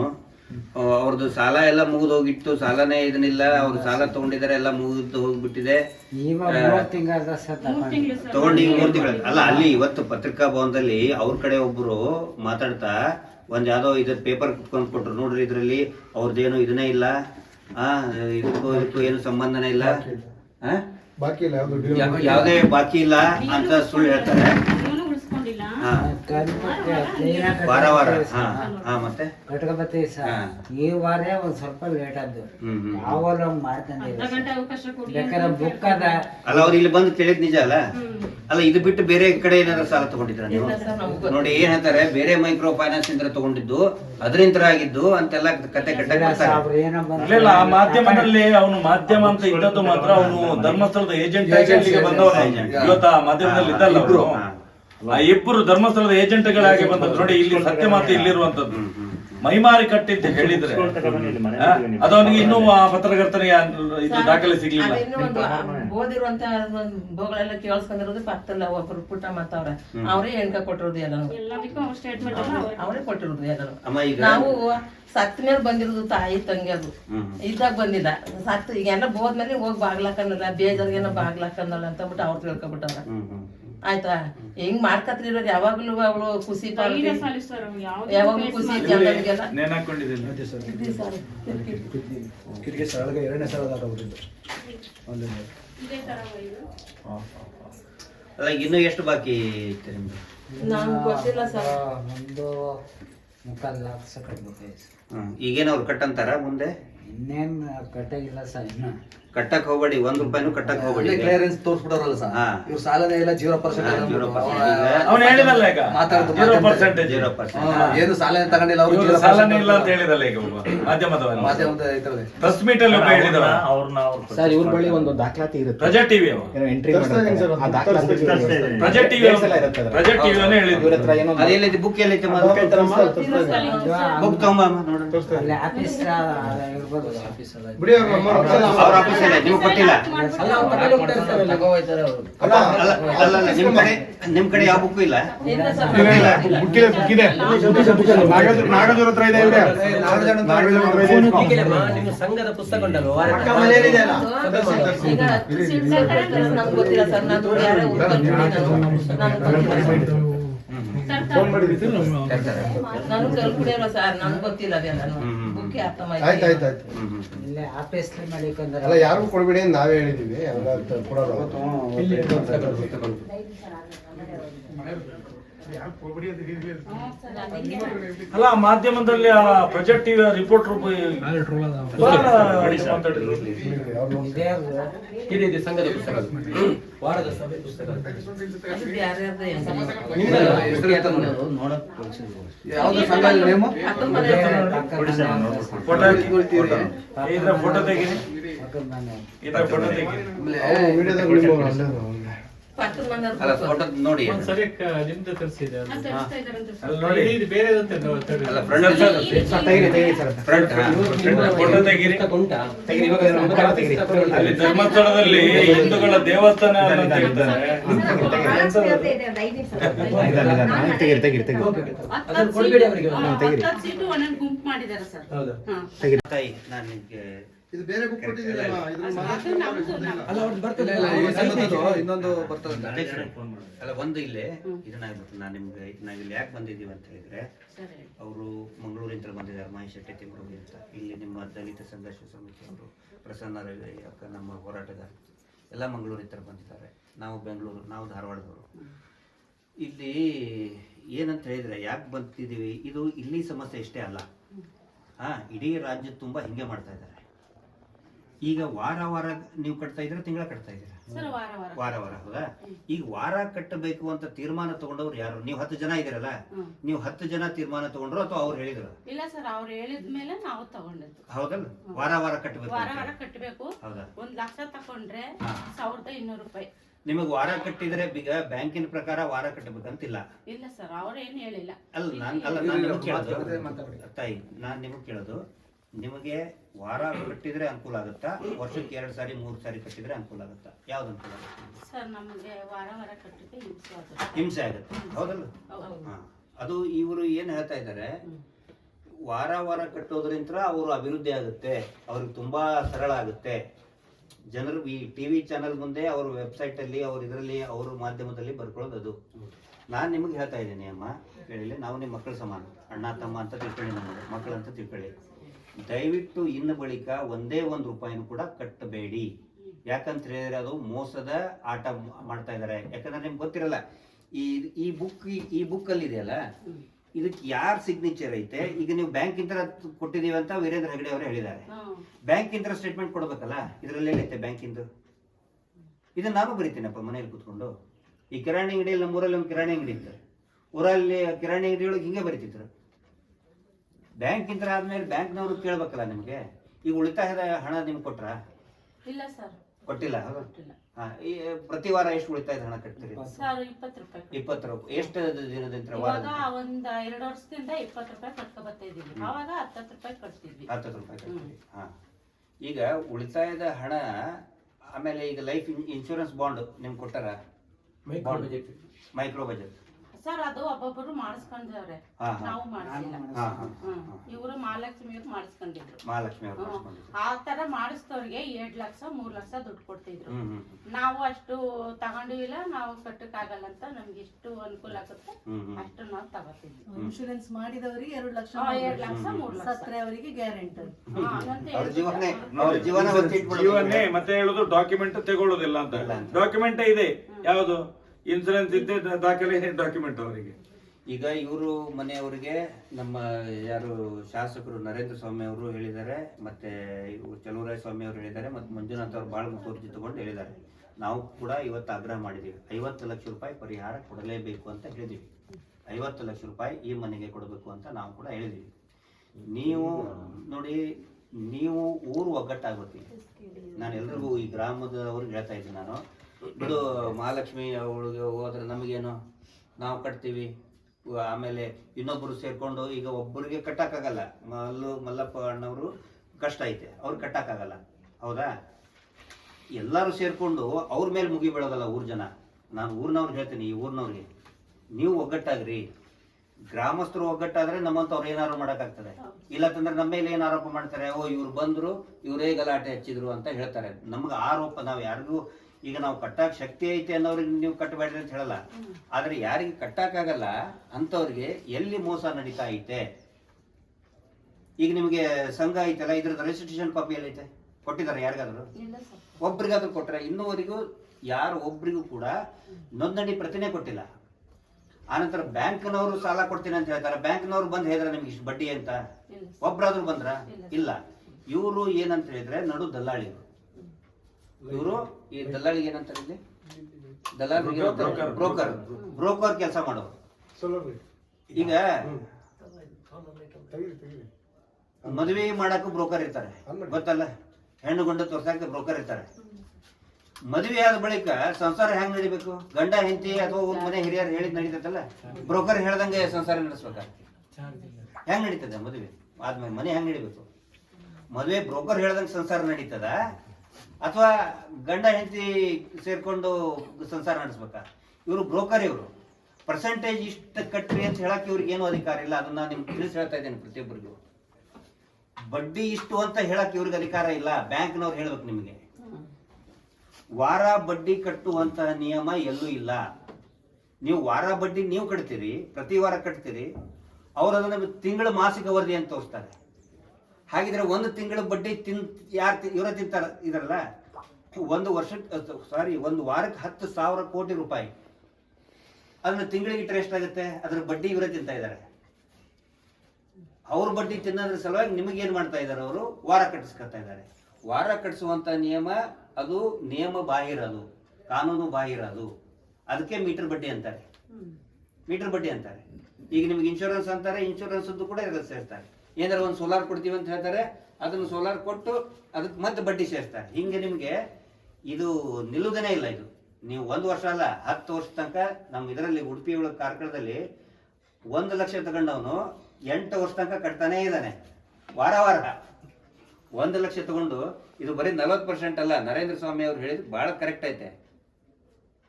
ಅವ್ರದ್ದು ಸಾಲ ಎಲ್ಲ ಮುಗಿದು ಹೋಗಿತ್ತು ಸಾಲನೇ ಇದನ್ನಿಲ್ಲ ಅವ್ರು ಸಾಲ ತಗೊಂಡಿದ್ದಾರೆ ಎಲ್ಲ ಮುಗಿದು ಹೋಗ್ಬಿಟ್ಟಿದೆ. ಇವಾಗ ಮೂರು ತಿಂಗಳ ಸರ್ ತಗೊಂಡು. ತಗೊಂಡು ಈಗ ಮೂರು ತಿಂಗಳು. ಅಲ್ಲ ಅಲ್ಲಿ ಇವತ್ತು ಪತ್ರಿಕಾ ಭವನದಲ್ಲಿ ಅವ್ರ ಕಡೆ ಒಬ್ರು ಮಾತಾಡ್ತಾ ಒಂದ್ ಯಾವುದೋ ಇದ್ರ ಪೇಪರ್ ಕುತ್ಕೊಂಡ್ ಕೊಟ್ರು. ನೋಡ್ರಿ ಇದರಲ್ಲಿ ಅವ್ರದ್ದೇನು ಇದನ್ನೇ ಇಲ್ಲ. ಆ ಇದಕ್ಕೂ ಇದಕ್ಕೂ ಏನು ಸಂಬಂಧನೇ ಇಲ್ಲ. ಆ? ಬಾಕಿ ಇಲ್ಲ ಯಾವ್ದು ಬಾಕಿ ಇಲ್ಲ ಅಂತ ಸುಳ್ಳು ಹೇಳ್ತಾರೆ ಇವನು ಉಳಿಸ್ಕೊಂಡಿಲ್ಲ ಹಾ ಕ್ಲೀನಾಗಿ ವಾರ ವಾರ ಮತ್ತೆ? ಈ ವಾರ ಒಂದ್ ಸ್ವಲ್ಪ ಲೇಟ್ ಆದ್ದು. ಯಾವಾಗ ಮಾಡ್ಕೊಂಡಿಲ್ಲ ಮಾಡ್ತಂದಿಲ್ಲ ಯಾಕಂದ್ರೆ ಬುಕ್ ಅದ. ಅಲ್ಲ ಅವ್ರು ಇಲ್ಲಿ ಬಂದು ಕೇಳಿದ್ ನಿಜ ಅಲ್ಲ? ಅಲ್ಲ ಇದು ಬಿಟ್ಟು ಬೇರೆ ಕಡೆ ಏನಾದ್ರು ಸಾಲ ತಗೊಂಡಿದ್ರ ನೀವು? ನೋಡಿ ಏನ್ ಹೇಳ್ತಾರೆ ಬೇರೆ ಮೈಕ್ರೋ ಫೈನಾನ್ಸ್ ಇಂದ ತಗೊಂಡಿದ್ದು ಅದರಿಂದ ಆಗಿದ್ದು ಅಂತೆಲ್ಲ ಕತೆ ಇಲ್ಲ ಆ ಮಾಧ್ಯಮದಲ್ಲಿ ಅವನು ಮಾಧ್ಯಮ ಅಂತ ಇದ್ದದ್ದು ಮಾತ್ರ ಅವನು ಧರ್ಮಸ್ಥಳದ ಏಜೆಂಟ್ ಬಂದವನು. ಇವತ್ತು ಆ ಮಾಧ್ಯಮದಲ್ಲಿ ಇದ್ದಲ್ಲ ಅವರು ಆ ಇಬ್ಬರು ಧರ್ಮಸ್ಥಳದ ಏಜೆಂಟ್ಗಳಾಗಿ ಬಂದದ್ದು ನೋಡಿ ಇಲ್ಲಿ ಸತ್ಯ ಮಾತು ಇಲ್ಲಿರುವಂತದ್ದು ಮೈಮಾರಿ ಕಟ್ಟಿದ್ದು ಹೇಳಿದ್ರೆ. ಅದು ಅವನಿಗೆ ಇನ್ನೂ ಆ ಪತ್ರಕರ್ತನಿಗೆ ಇದು ದಾಖಲೆ ಸಿಗ್ಲಿಲ್ಲ. ಓದಿರುವಂತ ಬೋಗಳೆಲ್ಲ ಕೇಳಿಸ್ಕೊಂಡಿರೋದು ಪಕ್ಕದಲ್ಲ ಒಬ್ಬರು ಪುಟ್ಟ ಮಾತವ್ರ ಅವರೇ. ಹೆಣ್ಕ ಕೊಟ್ಟಿರೋದು ಎಲ್ಲ ಅವ್ರೆ. ಕೊಟ್ಟಿರೋದು ಎಲ್ಲಾನು. ನಾವು ಸತ್ತ ಮೇಲೆ ಬಂದಿರೋದು ತಾಯಿ ತಂಗಿ ಅದು. ಇದ್ದಾಗ ಬಂದಿಲ್ಲ. ಸತ್ತು ಈಗ ಎಲ್ಲ ಹೋದ್ಮೇಲೆ ಹೋಗಿ ಬಾಗ್ಲಾಕನ್ನಲ್ಲ ಬೇಜಾರ್ಗೇನೋ ಬಾಗ್ಲಾಕನ್ನಲ್ಲ ಅಂತ ಬಿಟ್ಟು ಅವ್ರು ಹ್ಮ್. ಆಯ್ತಾ? ಹಿಂಗ್ ಮಾಡ್ಕತ್ರಿ ಇರೋದು? ಯಾವಾಗ್ಲೂ ಅವಳು ಖುಷಿ ಯಾವಾಗ್ಲೂ ಖುಷಿ ಕಿಟಕಿ ಎರಡನೇ ಸಲ ಅಲ್ಲ ಇನ್ನೂ ಎಷ್ಟು ಬಾಕಿ ಐತೆ ನಿಮ್ದು? ನಮ್ಗೆ ಗೊತ್ತಿಲ್ಲ ಸರ್ ಒಂದು ಮುಕ್ಕಾಲು ಲಕ್ಷ ಕಟ್ಬೇಕಾಯ್ತು ಹ್ಮ್ ಈಗೇನು ಅವ್ರು ಕಟ್ಟಂತಾರ ಮುಂದೆ? ಇನ್ನೇನ್ ಕಟ್ಟಾಗಿಲ್ಲ ಸರ್ ಇನ್ನ. ಕಟ್ಟಕ್ ಹೋಗ್ಬೇಡಿ ಒಂದ್ ರೂಪಾಯಿನೂ ಕಟ್ಟಕ್ ಹೋಗ್ಬೇಡಿ. ಕ್ಲಿಯರೆನ್ಸ್ ತೋರಿಸ್ಬಿಡೋರಲ್ಲ ಸರ್. ಇವ್ರ ಇವ್ರು ಸಾಲನೇ ಇಲ್ಲ ಜೀರೋ ಪರ್ಸೆಂಟ್ ಅವನು ಹೇಳಿದಲ್ಲ ಈಗ. ಮಾತಾಡೋದು ಜೀರೋ. Percentage zero percent. ಏನು ಸಾಲ ತಗೊಂಡಿಲ್ಲ ಅವರು ಜೀರೋ ಸಾಲನೇ ಇಲ್ಲ ಅಂತ ಹೇಳಿದಲ್ಲ ಈಗ ಮಾಧ್ಯಮದ ಮಾಧ್ಯಮದವನು ಮಾಧ್ಯಮದ ಪ್ರೆಸ್ ಮೀಟ್ ಅಲ್ಲಿ ಒಬ್ಬ ಸರ್ ಇವ್ರ ಬಳಿ ಒಂದು ದಾಖಲಾತಿ ಇರುತ್ತೆ. ಪ್ರಜಾ ಟಿವಿ ಅವ. ಏನೋ ಎಂಟ್ರಿ ಪ್ರಜಾ ಟಿವಿ ಎಲ್ಲ ಪ್ರಜಾ ಟಿವಿ ಅವನೇ ಇವ್ರ ಹೇಳಿದ್ರು ಹತ್ರ ಏನೋ ಬುಕ್ ಬುಕ್ ತಗೊಂಬ ಇರ್ಬೋದು ಆಫೀಸ್ ಅಲ್ಲ ಬಿಡಿ ಅವ್ರ ನಿಮ್ಗೆ ಕೊಟ್ಟಿಲ್ಲ. ಅಲ್ಲ ಅಲ್ಲ ಅಲ್ಲ ಅಲ್ಲ, ನಿಮ್ ಕಡೆ ನಿಮ್ ಕಡೆ ಯಾವ ಬುಕ್ ಇಲ್ಲ? ಬುಕ್ ಇದೆ. ಬುಕ್ ಇದೆ ನಾಗರಾಜ್ ನಾಗರಾಜ್ ಹತ್ರ ಇದೆ ಇವ್ರೆ. ನಾಗರಾಜ್ ಹತ್ರ ಇದೆ. ಇಸ್ಕೊ. ಸಂಘದ ಪುಸ್ತಕ ಸರ್. ನಾನು ಕಲ್ಕುಡಿಯಲ್ಲ ಸರ್ ನಮ್ಗೆ ಗೊತ್ತಿಲ್ಲ ಅದೆಲ್ಲ. ಆಯ್ತು ಆಯ್ತು ಆಯ್ತು. ಅಲ್ಲ ಯಾರು ಕೊಡ್ಬೇಡಿ ಅಂತ ನಾವೇ ಹೇಳಿದೀವಿ. ಎಲ್ಲ ಕೊಡೋದು ಅಲ್ಲ ಮಾಧ್ಯಮದಲ್ಲಿ ಆ ಪ್ರಾಜೆಕ್ಟ್ ಟಿವಿ ರಿಪೋರ್ಟರ್ ಇದೇ ಇದೆ ಸಂಘದ ಪುಸ್ತಕ. ಅದು. ವಾರದ ಸಭೆ ಪುಸ್ತಕ. ಫೋಟೋ ತೆಗೀರಿ. ಇದ್ರ ಫೋಟೋ ತೆಗೀರಿ. ಫೋಟೋ ಅಲ್ಲೇ ನೋಡಿ. ಅಲ್ಲಿ ನೋಡಿ ಅಲ್ಲ ಫ್ರಂಟ್ ಸರ್, ತೆಗೀರಿ ತೆಗೀರಿ ಸರ್ ಫ್ರಂಟ್ ಫೋಟೋ ತೆಗೀರಿ. ಉಂಟಾ? ತೆಗೀರಿ ಇವಾಗ ಇದನ್ನ ಮುಖ ತೆಗೀರಿ. ಅಲ್ಲಿ ಧರ್ಮಸ್ಥಳದಲ್ಲಿ ಹಿಂದೂಗಳ ದೇವಸ್ಥಾನ ಅಂತ ಹೇಳ್ತಾರೆ ಇಲ್ಲ, ಇಲ್ಲ, ನಾನು ತೆಗೀರಿ ತೆಗೀರಿ. ತೆಗೀರಿ ಅದನ್ನ ಕೊಡ್ಬೇಡಿ ಅವರಿಗೆ. ತೆಗೀರಿ. ಸೀಟು ಒಂದೊಂದು ಗುಂಪು ಮಾಡಿದ್ದಾರೆ ಸರ್. ಹೌದು. ಹಾ. ತಾಯಿ ನಾನು ನಿಮ್ಗೆ ಇದು ಬೇರೆ ಬುಕ್ ಕೊಟ್ಟಿದ್ದೀರಲ್ಲ ಇನ್ನೊಂದು ಬರ್ತದೆ. ಅಲ್ಲ ಒಂದು ಇಲ್ಲೇ ಇದನ್ನಾಗ್ಬಿಟ್ಟು ನಾನು ನಿಮ್ಗೆ ನಾವು ಇಲ್ಲಿ ಯಾಕೆ ಬಂದಿದ್ದೀವಿ ಅಂತ ಹೇಳಿದ್ರೆ ಅವರು ಮಂಗಳೂರಿಂದ ಬಂದಿದ್ದಾರೆ ಮಹೇಶ್ ಶೆಟ್ಟಿ ತಿಮ್ಮರೂರಿ ಅಂತ. ಇಲ್ಲಿ ನಿಮ್ಮ ದಲಿತ ಸಂಘರ್ಷ ಸಮಿತಿಯವರು ಪ್ರಸನ್ನ ರವಿ ಅಕ್ಕ ನಮ್ಮ ಹೋರಾಟಗಾರ. ಎಲ್ಲ ಮಂಗಳೂರಿಂದ ಬಂದಿದ್ದಾರೆ. ನಾವು ಬೆಂಗಳೂರು ನಾವು ಧಾರವಾಡದವರು. ಇಲ್ಲಿ ಏನಂತ ಹೇಳಿದ್ರೆ ಯಾಕೆ ಬಂದಿದ್ದೀವಿ? ಇದು ಇಲ್ಲಿ ಸಮಸ್ಯೆ ಇಷ್ಟೇ ಅಲ್ಲ. ಹಾ ಇಡೀ ರಾಜ್ಯ ತುಂಬ ಹಿಂಗೆ ಮಾಡ್ತಾ ಇದ್ದಾರೆ. ಈಗ ವಾರ ವಾರ ನೀವು ಕಟ್ತಾ ಇದ್ದೀರಾ ತಿಂಗಳ ಕಟ್ತಾ ಇದ್ದೀರಾ? ಸರ್ ವಾರ ವಾರ ವಾರ ವಾರ ಹೌದಾ? ಈಗ ವಾರ ಕಟ್ಟಬೇಕು ಅಂತ ತೀರ್ಮಾನ ತಗೊಂಡವ್ರು ಯಾರು? ನೀವು ಹತ್ತು ಜನ ಇದ್ದೀರಲ್ಲ ಹ್ಮ್. ನೀವು ಹತ್ತು ಜನ ತೀರ್ಮಾನ ತಗೊಂಡ್ರು ಅಥವಾ ಅವ್ರು ಹೇಳಿದ್ರು? ಇಲ್ಲ ಸರ್ ಅವ್ರು ಹೇಳಿದ ಮೇಲೆ ನಾವು ತಗೊಂಡಿದ್ದು. ಹೌದಲ್ಲ ವಾರ ವಾರ ಕಟ್ಟಬೇಕು ವಾರ ವಾರ ಕಟ್ಟಬೇಕು. ಹೌದಾ? ಒಂದ್ ಲಕ್ಷ ತಕೊಂಡ್ರೆ. ಸಾವಿರದ ಇನ್ನೂರು ರೂಪಾಯಿ. ನಿಮಗೆ ವಾರ ಕಟ್ಟಿದ್ರೆ ಈಗ ಬ್ಯಾಂಕಿನ ಪ್ರಕಾರ ವಾರ ಕಟ್ಟಬೇಕಂತಿಲ್ಲ? ಇಲ್ಲ ಸರ್ ಅವ್ರೇನು ಹೇಳಿಲ್ಲ. ಅಲ್ಲ ನಾನು ಅಲ್ಲ ನಾನು ನಿಮಗೆ ಕೇಳೋದು. ಮಾತಾಡಿ. ತಾಯಿ ನಾನು ನಿಮಗೆ ಕೇಳೋದು. ನಿಮಗೆ ವಾರ ಕಟ್ಟಿದ್ರೆ ಅನುಕೂಲ ಆಗುತ್ತಾ? ವರ್ಷಕ್ಕೆ ಎರಡು ಸಾರಿ ಮೂರು ಸಾರಿ ಕಟ್ಟಿದ್ರೆ ಅನುಕೂಲ ಆಗುತ್ತಾ? ಯಾವ್ದು ಅನುಕೂಲ ಆಗುತ್ತೆ? ಸರ್ ನಮಗೆ ವಾರ ವಾರ ಕಟ್ಟಿದ್ರೆ ಹಿಂಸೆ ಆಗುತ್ತೆ. ಹಿಂಸೆ ಆಗುತ್ತೆ. ಹೌದಲ್ಲ. ಹಾ. ಅದು ಇವರು ಏನು ಹೇಳ್ತಾ ಇದ್ದಾರೆ? ವಾರ ವಾರ ಕಟ್ಟೋದ್ರಿಂದ ಅವರು ಅಭಿವೃದ್ಧಿ ಆಗುತ್ತೆ. ಅವ್ರಿಗೆ ತುಂಬಾ ಸರಳ ಆಗುತ್ತೆ. ಜನರು ಈ ಟಿವಿ ಚಾನೆಲ್ ಮುಂದೆ ಅವ್ರ ವೆಬ್ಸೈಟ್ ಅಲ್ಲಿ ಅವ್ರ ಇದರಲ್ಲಿ ಅವ್ರ ಮಾಧ್ಯಮದಲ್ಲಿ ಬರ್ಕೊಳ್ಳೋದು ಅದು. ನಾನು ನಿಮಗೆ ಹೇಳ್ತಾ ಇದ್ದೀನಿ ಅಮ್ಮ ಹೇಳಿಲ್ಲ ನಾವು ನಿಮ್ಮ ಮಕ್ಕಳ ಸಮಾನ. ಅಣ್ಣ ತಮ್ಮ ಅಂತ ತಿಳ್ಕೊಳ್ಳಿ ನಮಗೆ. ಮಕ್ಕಳು ಅಂತ ತಿಳ್ಕೊಳ್ಳಿ. ದಯವಿಟ್ಟು ಇನ್ನು ಬಳಿಕ ಒಂದೇ ಒಂದು ರೂಪಾಯಿನೂ ಕೂಡ ಕಟ್ಟಬೇಡಿ. ಯಾಕಂತ ಹೇಳಿದ್ರೆ ಅದು ಮೋಸದ ಆಟ ಮಾಡ್ತಾ ಇದ್ದಾರೆ. ಯಾಕಂದ್ರೆ ನಿಮ್ಗೆ ಗೊತ್ತಿರಲ್ಲ ಈ ಈ ಬುಕ್ ಈ ಬುಕ್ ಅಲ್ಲಿ ಇದೆಯಲ್ಲ ಇದಕ್ಕೆ ಯಾರ ಸಿಗ್ನೇಚರ್ ಐತೆ? ಈಗ ನೀವು ಬ್ಯಾಂಕ್ ಇಂತರ ಕೊಟ್ಟಿದೀವಿ ಅಂತ ವೀರೇಂದ್ರ ಹೆಗಡೆ ಅವರು ಹೇಳಿದ್ದಾರೆ. ಬ್ಯಾಂಕ್ ಇಂದ್ರ ಸ್ಟೇಟ್ಮೆಂಟ್ ಕೊಡ್ಬೇಕಲ್ಲ ಇದರಲ್ಲಿ ಏನೈತೆ ಬ್ಯಾಂಕಿಂದು ಇದನ್ನ ನಾನು ಬರಿತೀನಪ್ಪ ಮನೇಲಿ ಕೂತ್ಕೊಂಡು. ಈ ಕಿರಾಣಿ ಅಂಗಡಿಯಲ್ಲಿ ನಮ್ಮೂರಲ್ಲಿ ಒಂದು ಕಿರಾಣಿ ಅಂಗಡಿ ಇತ್ತು. ಊರಲ್ಲಿ ಕಿರಾಣಿ ಅಂಗಡಿಯೊಳಗೆ ಹಿಂಗೆ ಬರಿತಿದ್ರು. ಬ್ಯಾಂಕ್ ಇಂದ ಆದ್ಮೇಲೆ ಬ್ಯಾಂಕ್ನವರು ಕೇಳ್ಬೇಕಲ್ಲ ನಿಮಗೆ? ಈಗ ಉಳಿತಾಯದ ಹಣ ನಿಮ್ಗೆ ಕೊಟ್ರಾ? ಇಲ್ಲ ಸರ್. ಕೊಟ್ಟಿಲ್ಲ? ಹೌದಾ? ಹಾ ಈ ಪ್ರತಿ ವಾರ ಎಷ್ಟು ಉಳಿತಾಯದ ಹಣ ಕಟ್ತೀರಿ? ಸರ್ ಇಪ್ಪತ್ತು ರೂಪಾಯಿ ಕೊಡ್ತೀವಿ. ಇಪ್ಪತ್ತು ರೂಪಾಯಿ ಎಷ್ಟು ದಿನದಿಂದ ಇವಾಗ ವಾರ ಒಂದ್ ಎರಡು ವರ್ಷದಿಂದ ಇಪ್ಪತ್ತು ರೂಪಾಯಿ ಕಟ್ಕೊ ಬರ್ತಾ ಇದೀವಿ ಅವಾಗ ಹತ್ತತ್ತು ರೂಪಾಯಿ ಕಟ್ತಿದ್ವಿ ಹತ್ತತ್ತು ರೂಪಾಯಿ ಕಟ್ತೀರಿ ಹಾ. ಈಗ ಉಳಿತಾಯದ ಹಣ ಆಮೇಲೆ ಈಗ ಲೈಫ್ ಇನ್ಶೂರೆನ್ಸ್ ಬಾಂಡ್ ನಿಮ್ಗೆ ಕೊಟ್ಟಾರ? Micro budget. ಸರ್ ಅದು ಒಬ್ಬೊಬ್ಬರು ಹಾ. ನಾವು ಮಾಡಿಸಿಲ್ಲ. ಇವರು ಮಹಾಲಕ್ಷ್ಮಿ ಅವ್ರು ಮಾಡಿಸ್ಕೊಂಡಿದ್ರು. ಮಹಾಲಕ್ಷ್ಮಿ ಅವರು ಹ್ಮ್. ಮಾಡಿಸ್ಕೊಂಡಿದ್ರು. ಆ ತರ ಮಾಡಿಸ್ತವ್ರಿಗೆ ಎರಡ್ ಲಕ್ಷ ಮೂರ್ ಲಕ್ಷ ದುಡ್ಡು ಕೊಡ್ತಿದ್ರು. ಹ್ಮ್ ಹ್ಮ್ ನಾವು ಅಷ್ಟು ತಗೊಂಡಿಲ್ಲ ನಾವು ಕಟ್ಟಕ್ಕಾಗಲ್ಲ ಅಂತ ನಮ್ಗೆ ಎಷ್ಟು ಅನುಕೂಲ ಆಗುತ್ತೆ. ಹ್ಮ್ ಹ್ಮ್. ಅಷ್ಟು ನಾವು ತಗೋತಿದ್ವಿ ಇನ್ಶೂರೆನ್ಸ್ ಮಾಡಿದವರಿಗೆ ಎರಡು ಲಕ್ಷ ಎರಡ್ ಲಕ್ಷ. ಮೂರ್ ಲಕ್ಷ. ಸತ್ರೆ ಅವರಿಗೆ ಗ್ಯಾರಂಟಿ. ಹಾ, ಹಂಗಂತ ಅವ್ರ ಹೇಳ್ಬಿಟ್ಟು ಜೀವನೇ ಅವ್ರ ಜೀವನ ಒತ್ತಿಟ್ಬಿಡೋದು. ಜೀವನೇ ಮತ್ತೆ ಹೇಳುದು ಡಾಕ್ಯುಮೆಂಟ್ ತಗೊಳ್ಳೋದಿಲ್ಲ ಅಂತ. ಇಲ್ಲ ಅಂತ. ಡಾಕ್ಯುಮೆಂಟ್ ಇದೆ. ಯಾವುದು? ಇನ್ಸೂರೆನ್ಸ್ ಇದ್ದೇ ದಾಖಲೆ ಡಾಕ್ಯುಮೆಂಟ್ ಅವರಿಗೆ. ಈಗ ಇವರು ಮನೆಯವರಿಗೆ ನಮ್ಮ ಯಾರು ಶಾಸಕರು ನರೇಂದ್ರ ಸ್ವಾಮಿ ಅವರು ಹೇಳಿದ್ದಾರೆ, ಮತ್ತೆ ಇವರು ಚಲುವರಾಯ ಸ್ವಾಮಿ ಅವರು ಹೇಳಿದ್ದಾರೆ, ಮತ್ತೆ ಮಂಜುನಾಥ್ ಅವರು ಬಾಳ ಮುತುವರ್ಜಿ ತಗೊಂಡು ಹೇಳಿದ್ದಾರೆ. ನಾವು ಕೂಡ ಇವತ್ತು ಆಗ್ರಹ ಮಾಡಿದ್ದೀವಿ. ಐವತ್ತು ಲಕ್ಷ ರೂಪಾಯಿ ಪರಿಹಾರ ಕೊಡಲೇಬೇಕು ಅಂತ ಹೇಳಿದೀವಿ ಐವತ್ತು ಲಕ್ಷ ರೂಪಾಯಿ ಈ ಮನೆಗೆ ಕೊಡಬೇಕು ಅಂತ ನಾವು ಕೂಡ ಹೇಳಿದೀವಿ ನೀವು ನೋಡಿ, ನೀವು ಊರು ಒಗ್ಗಟ್ಟಾಗ್ಬೇಕು ನಾನು ಎಲ್ರಿಗೂ ಈ ಗ್ರಾಮದವ್ರಿಗೆ ಹೇಳ್ತಾ ಇದ್ದೀನಿ ನಾನು. ಬಿಡು ಮಹಾಲಕ್ಷ್ಮಿ ಅವಳಿಗೆ ಹೋದ್ರೆ ನಮಗೇನು ನಾವು ಕಟ್ತೀವಿ. ಆಮೇಲೆ ಇನ್ನೊಬ್ಬರು ಸೇರ್ಕೊಂಡು ಈಗ ಒಬ್ಬರಿಗೆ ಕಟ್ಟಕ್ಕಾಗಲ್ಲ ಮಲ್ಲು ಮಲ್ಲಪ್ಪ ಅಣ್ಣವರು ಕಷ್ಟ ಐತೆ ಅವ್ರು ಕಟ್ಟಕ್ಕಾಗಲ್ಲ ಹೌದಾ? ಎಲ್ಲರೂ ಸೇರ್ಕೊಂಡು ಅವ್ರ ಮೇಲೆ ಮುಗಿ ಬೀಳೋದಲ್ಲ ಊರ್ ಜನ. ನಾನು ಊರ್ನವ್ರಿಗೆ ಹೇಳ್ತೀನಿ ಈ ಊರ್ನವ್ರಿಗೆ. ನೀವು ಒಗ್ಗಟ್ಟಾಗ್ರಿ. ಗ್ರಾಮಸ್ಥರು ಒಗ್ಗಟ್ಟಾದ್ರೆ ನಮ್ಮಂತವ್ರು ಏನಾರು ಮಾಡೋಕ್ಕಾಗ್ತದೆ. ಇಲ್ಲತ್ತಂದ್ರೆ ನಮ್ಮ ಮೇಲೆ ಏನು ಆರೋಪ ಮಾಡ್ತಾರೆ ಓ ಇವ್ರು ಬಂದರು ಇವರೇ ಗಲಾಟೆ ಹಚ್ಚಿದ್ರು ಅಂತ ಹೇಳ್ತಾರೆ. ನಮ್ಗೆ ಆರೋಪ ನಾವು ಯಾರಿಗೂ ಈಗ ನಾವು ಕಟ್ಟಾಕ ಶಕ್ತಿ ಐತೆ ಅನ್ನೋರಿಗೆ ನೀವು ಕಟ್ಟಬೇಡ್ರಿ ಅಂತ ಹೇಳಲ್ಲ. ಆದ್ರೆ ಯಾರಿಗೆ ಕಟ್ಟಾಕಾಗಲ್ಲ ಅಂತವ್ರಿಗೆ ಎಲ್ಲಿ ಮೋಸ ನಡೀತಾ ಐತೆ? ಈಗ ನಿಮಗೆ ಸಂಘ ಐತಲ್ಲ ಇದ್ರದ್ದು ರಿಜಿಸ್ಟ್ರೇಷನ್ ಕಾಪಿ ಐತೆ? ಕೊಟ್ಟಿದ್ದಾರೆ ಯಾರಿಗಾದ್ರು? ಒಬ್ರಿಗಾದ್ರೂ ಕೊಟ್ರೆ ಇನ್ನೂವರೆಗೂ ಯಾರು ಒಬ್ರಿಗೂ ಕೂಡ ನೋಂದಣಿ ಪ್ರತಿನೇ ಕೊಟ್ಟಿಲ್ಲ. ಆನಂತರ ಬ್ಯಾಂಕ್ನವರು ಸಾಲ ಕೊಡ್ತೀನಿ ಅಂತ ಹೇಳ್ತಾರೆ. ಬ್ಯಾಂಕ್ನವ್ರು ಬಂದು ಹೇಳಿದ್ರೆ ನಿಮ್ಗೆ ಇಷ್ಟು ಬಡ್ಡಿ ಅಂತ? ಇಲ್ಲ ಒಬ್ರಾದ್ರೂ ಬಂದ್ರ? ಇಲ್ಲ. ಇಲ್ಲ. ಇವರು ಏನಂತ ಹೇಳಿದ್ರೆ ನಡು ದಲ್ಲಾಳಿಗಳು. ಇವರು ಈ ದಲ್ಲಾಳಿಗೆ ಏನಂತಾರೆ ಇಲ್ಲಿ? ದಲ್ಲಾಳಿ. ಬ್ರೋಕರ್ ಬ್ರೋಕರ್ ಕೆಲಸ ಮಾಡೋರು. ಈಗ ಮದುವೆ ಮಾಡಕ್ಕೂ ಬ್ರೋಕರ್ ಇರ್ತಾರೆ. ಗೊತ್ತಲ್ಲ? ಹೆಣ್ಣು ಗಂಡು ತೋರ್ಸಕ್ಕೆ ಬ್ರೋಕರ್ ಇರ್ತಾರೆ. ಮದುವೆ ಆದ ಬಳಿಕ ಸಂಸಾರ ಹೆಂಗ್ ನಡಿಬೇಕು? ಗಂಡ ಹೆಂಡತಿ ಅಥವಾ ಒಂದ್ ಮನೆ ಹಿರಿಯರು ಹೇಳಿದ್ ನಡೀತೈತಲ್ಲ? ಬ್ರೋಕರ್ ಹೇಳ್ದಂಗೆ ಸಂಸಾರ ನಡೆಸ್ಬೇಕ ಹೆಂಗ್ ನಡೀತದೆ ಮದುವೆ? ಆದ್ಮೇಲೆ ಮನೆ ಹೆಂಗ್ ನಡಿಬೇಕು? ಮದುವೆ ಬ್ರೋಕರ್ ಹೇಳ್ದಂಗೆ ಸಂಸಾರ ನಡೀತದ? ಅಥವಾ ಗಂಡ ಹೆಂಡತಿ ಸೇರ್ಕೊಂಡು ಸಂಸಾರ ನಡೆಸ್ಬೇಕಾ? ಇವರು ಬ್ರೋಕರ್ ಇವರು. ಪರ್ಸೆಂಟೇಜ್ ಇಷ್ಟ ಕಟ್ಟ್ರಿ ಅಂತ ಹೇಳಕ್ ಇವ್ರಿಗೆ ಏನು ಅಧಿಕಾರ ಇಲ್ಲ. ಅದನ್ನ ನಿಮ್ಗೆ ತಿಳಿಸಿ ಹೇಳ್ತಾ ಇದ್ದೇನೆ ಪ್ರತಿಯೊಬ್ಬರಿಗೂ. ಬಡ್ಡಿ ಇಷ್ಟು ಅಂತ ಹೇಳಕ್ ಇವ್ರಿಗೆ ಅಧಿಕಾರ ಇಲ್ಲ. ಬ್ಯಾಂಕ್ನವ್ರು ಹೇಳ್ಬೇಕು ನಿಮಗೆ. ವಾರ ಬಡ್ಡಿ ಕಟ್ಟುವಂತಹ ನಿಯಮ ಎಲ್ಲೂ ಇಲ್ಲ. ನೀವು ವಾರ ಬಡ್ಡಿ ನೀವು ಕಟ್ತೀರಿ, ಪ್ರತಿ ವಾರ ಕಟ್ತೀರಿ. ಅವರು ಅದನ್ನ ತಿಂಗಳ ಮಾಸಿಕ ವರದಿ ಅಂತ ತೋರಿಸ್ತಾರೆ. ಹಾಗಿದ್ರೆ ಒಂದು ತಿಂಗಳ ಬಡ್ಡಿ ತಿನ್ ಯಾರು ಇವರ ತಿಂತಾರ ಇದರಲ್ಲ? ಒಂದು ವರ್ಷಕ್ಕೆ ಸಾರಿ ಒಂದು ವಾರಕ್ಕೆ ಹತ್ತು ಸಾವಿರ ಕೋಟಿ ರೂಪಾಯಿ. ಅದನ್ನ ತಿಂಗಳಿಗೆ ಇಟ್ಟರೆ ಎಷ್ಟಾಗುತ್ತೆ? ಅದ್ರ ಬಡ್ಡಿ ಇವರೇ ತಿಂತಾ ಇದ್ದಾರೆ ಅವ್ರ ಬಡ್ಡಿ ತಿನ್ನೋದ್ರ ಸಲುವಾಗಿ ನಿಮಗೇನು ಮಾಡ್ತಾ ಇದ್ದಾರೆ ಅವರು? ವಾರ ಕಟ್ಟಿಸ್ಕೊತಾ ಇದ್ದಾರೆ ವಾರ ಕಟ್ಟಿಸುವಂತ ನಿಯಮ ಅದು ನಿಯಮ ಬಾಹಿರ ಅದು ಕಾನೂನು ಬಾಹಿರ ಅದು ಅದಕ್ಕೆ ಮೀಟರ್ ಬಡ್ಡಿ ಅಂತಾರೆ. ಮೀಟರ್ ಬಡ್ಡಿ ಅಂತಾರೆ. ಈಗ ನಿಮ್ಗೆ ಇನ್ಶೂರೆನ್ಸ್ ಅಂತಾರೆ ಇನ್ಶೂರೆನ್ಸ್ ಕೂಡ ಇರೋದು ಸೇರ್ತಾರೆ. ಏನಾರ ಒಂದು ಸೋಲಾರ್ ಕೊಡ್ತೀವಿ ಅಂತ ಹೇಳ್ತಾರೆ, ಅದನ್ನು ಸೋಲಾರ್ ಕೊಟ್ಟು ಅದಕ್ಕೆ ಮತ್ತೆ ಬಡ್ಡಿ ಸೇರ್ತಾರೆ ಹಿಂಗೆ ನಿಮಗೆ ಇದು ನಿಲ್ಲುದನೇ ಇಲ್ಲ ಇದು. ನೀವು ಒಂದು ವರ್ಷ ಅಲ್ಲ, ಹತ್ತು ವರ್ಷ ತನಕ ನಮ್ಮ ಇದರಲ್ಲಿ ಉಡುಪಿ ಒಳಗೆ ಕಾರ್ಕಳದಲ್ಲಿ ಒಂದು ಲಕ್ಷ ತಗೊಂಡವನು ಎಂಟು ವರ್ಷ ತನಕ ಕಟ್ತಾನೇ ಇದ್ದಾನೆ. ವಾರ ವಾರ. ಒಂದು ಲಕ್ಷ ತಗೊಂಡು, ಇದು ಬರೀ ನಲ್ವತ್ತು ಪರ್ಸೆಂಟ್ ಅಲ್ಲ, ನರೇಂದ್ರ ಸ್ವಾಮಿ ಅವ್ರು ಹೇಳಿದ್ರು ಬಹಳ ಕರೆಕ್ಟ್ ಐತೆ.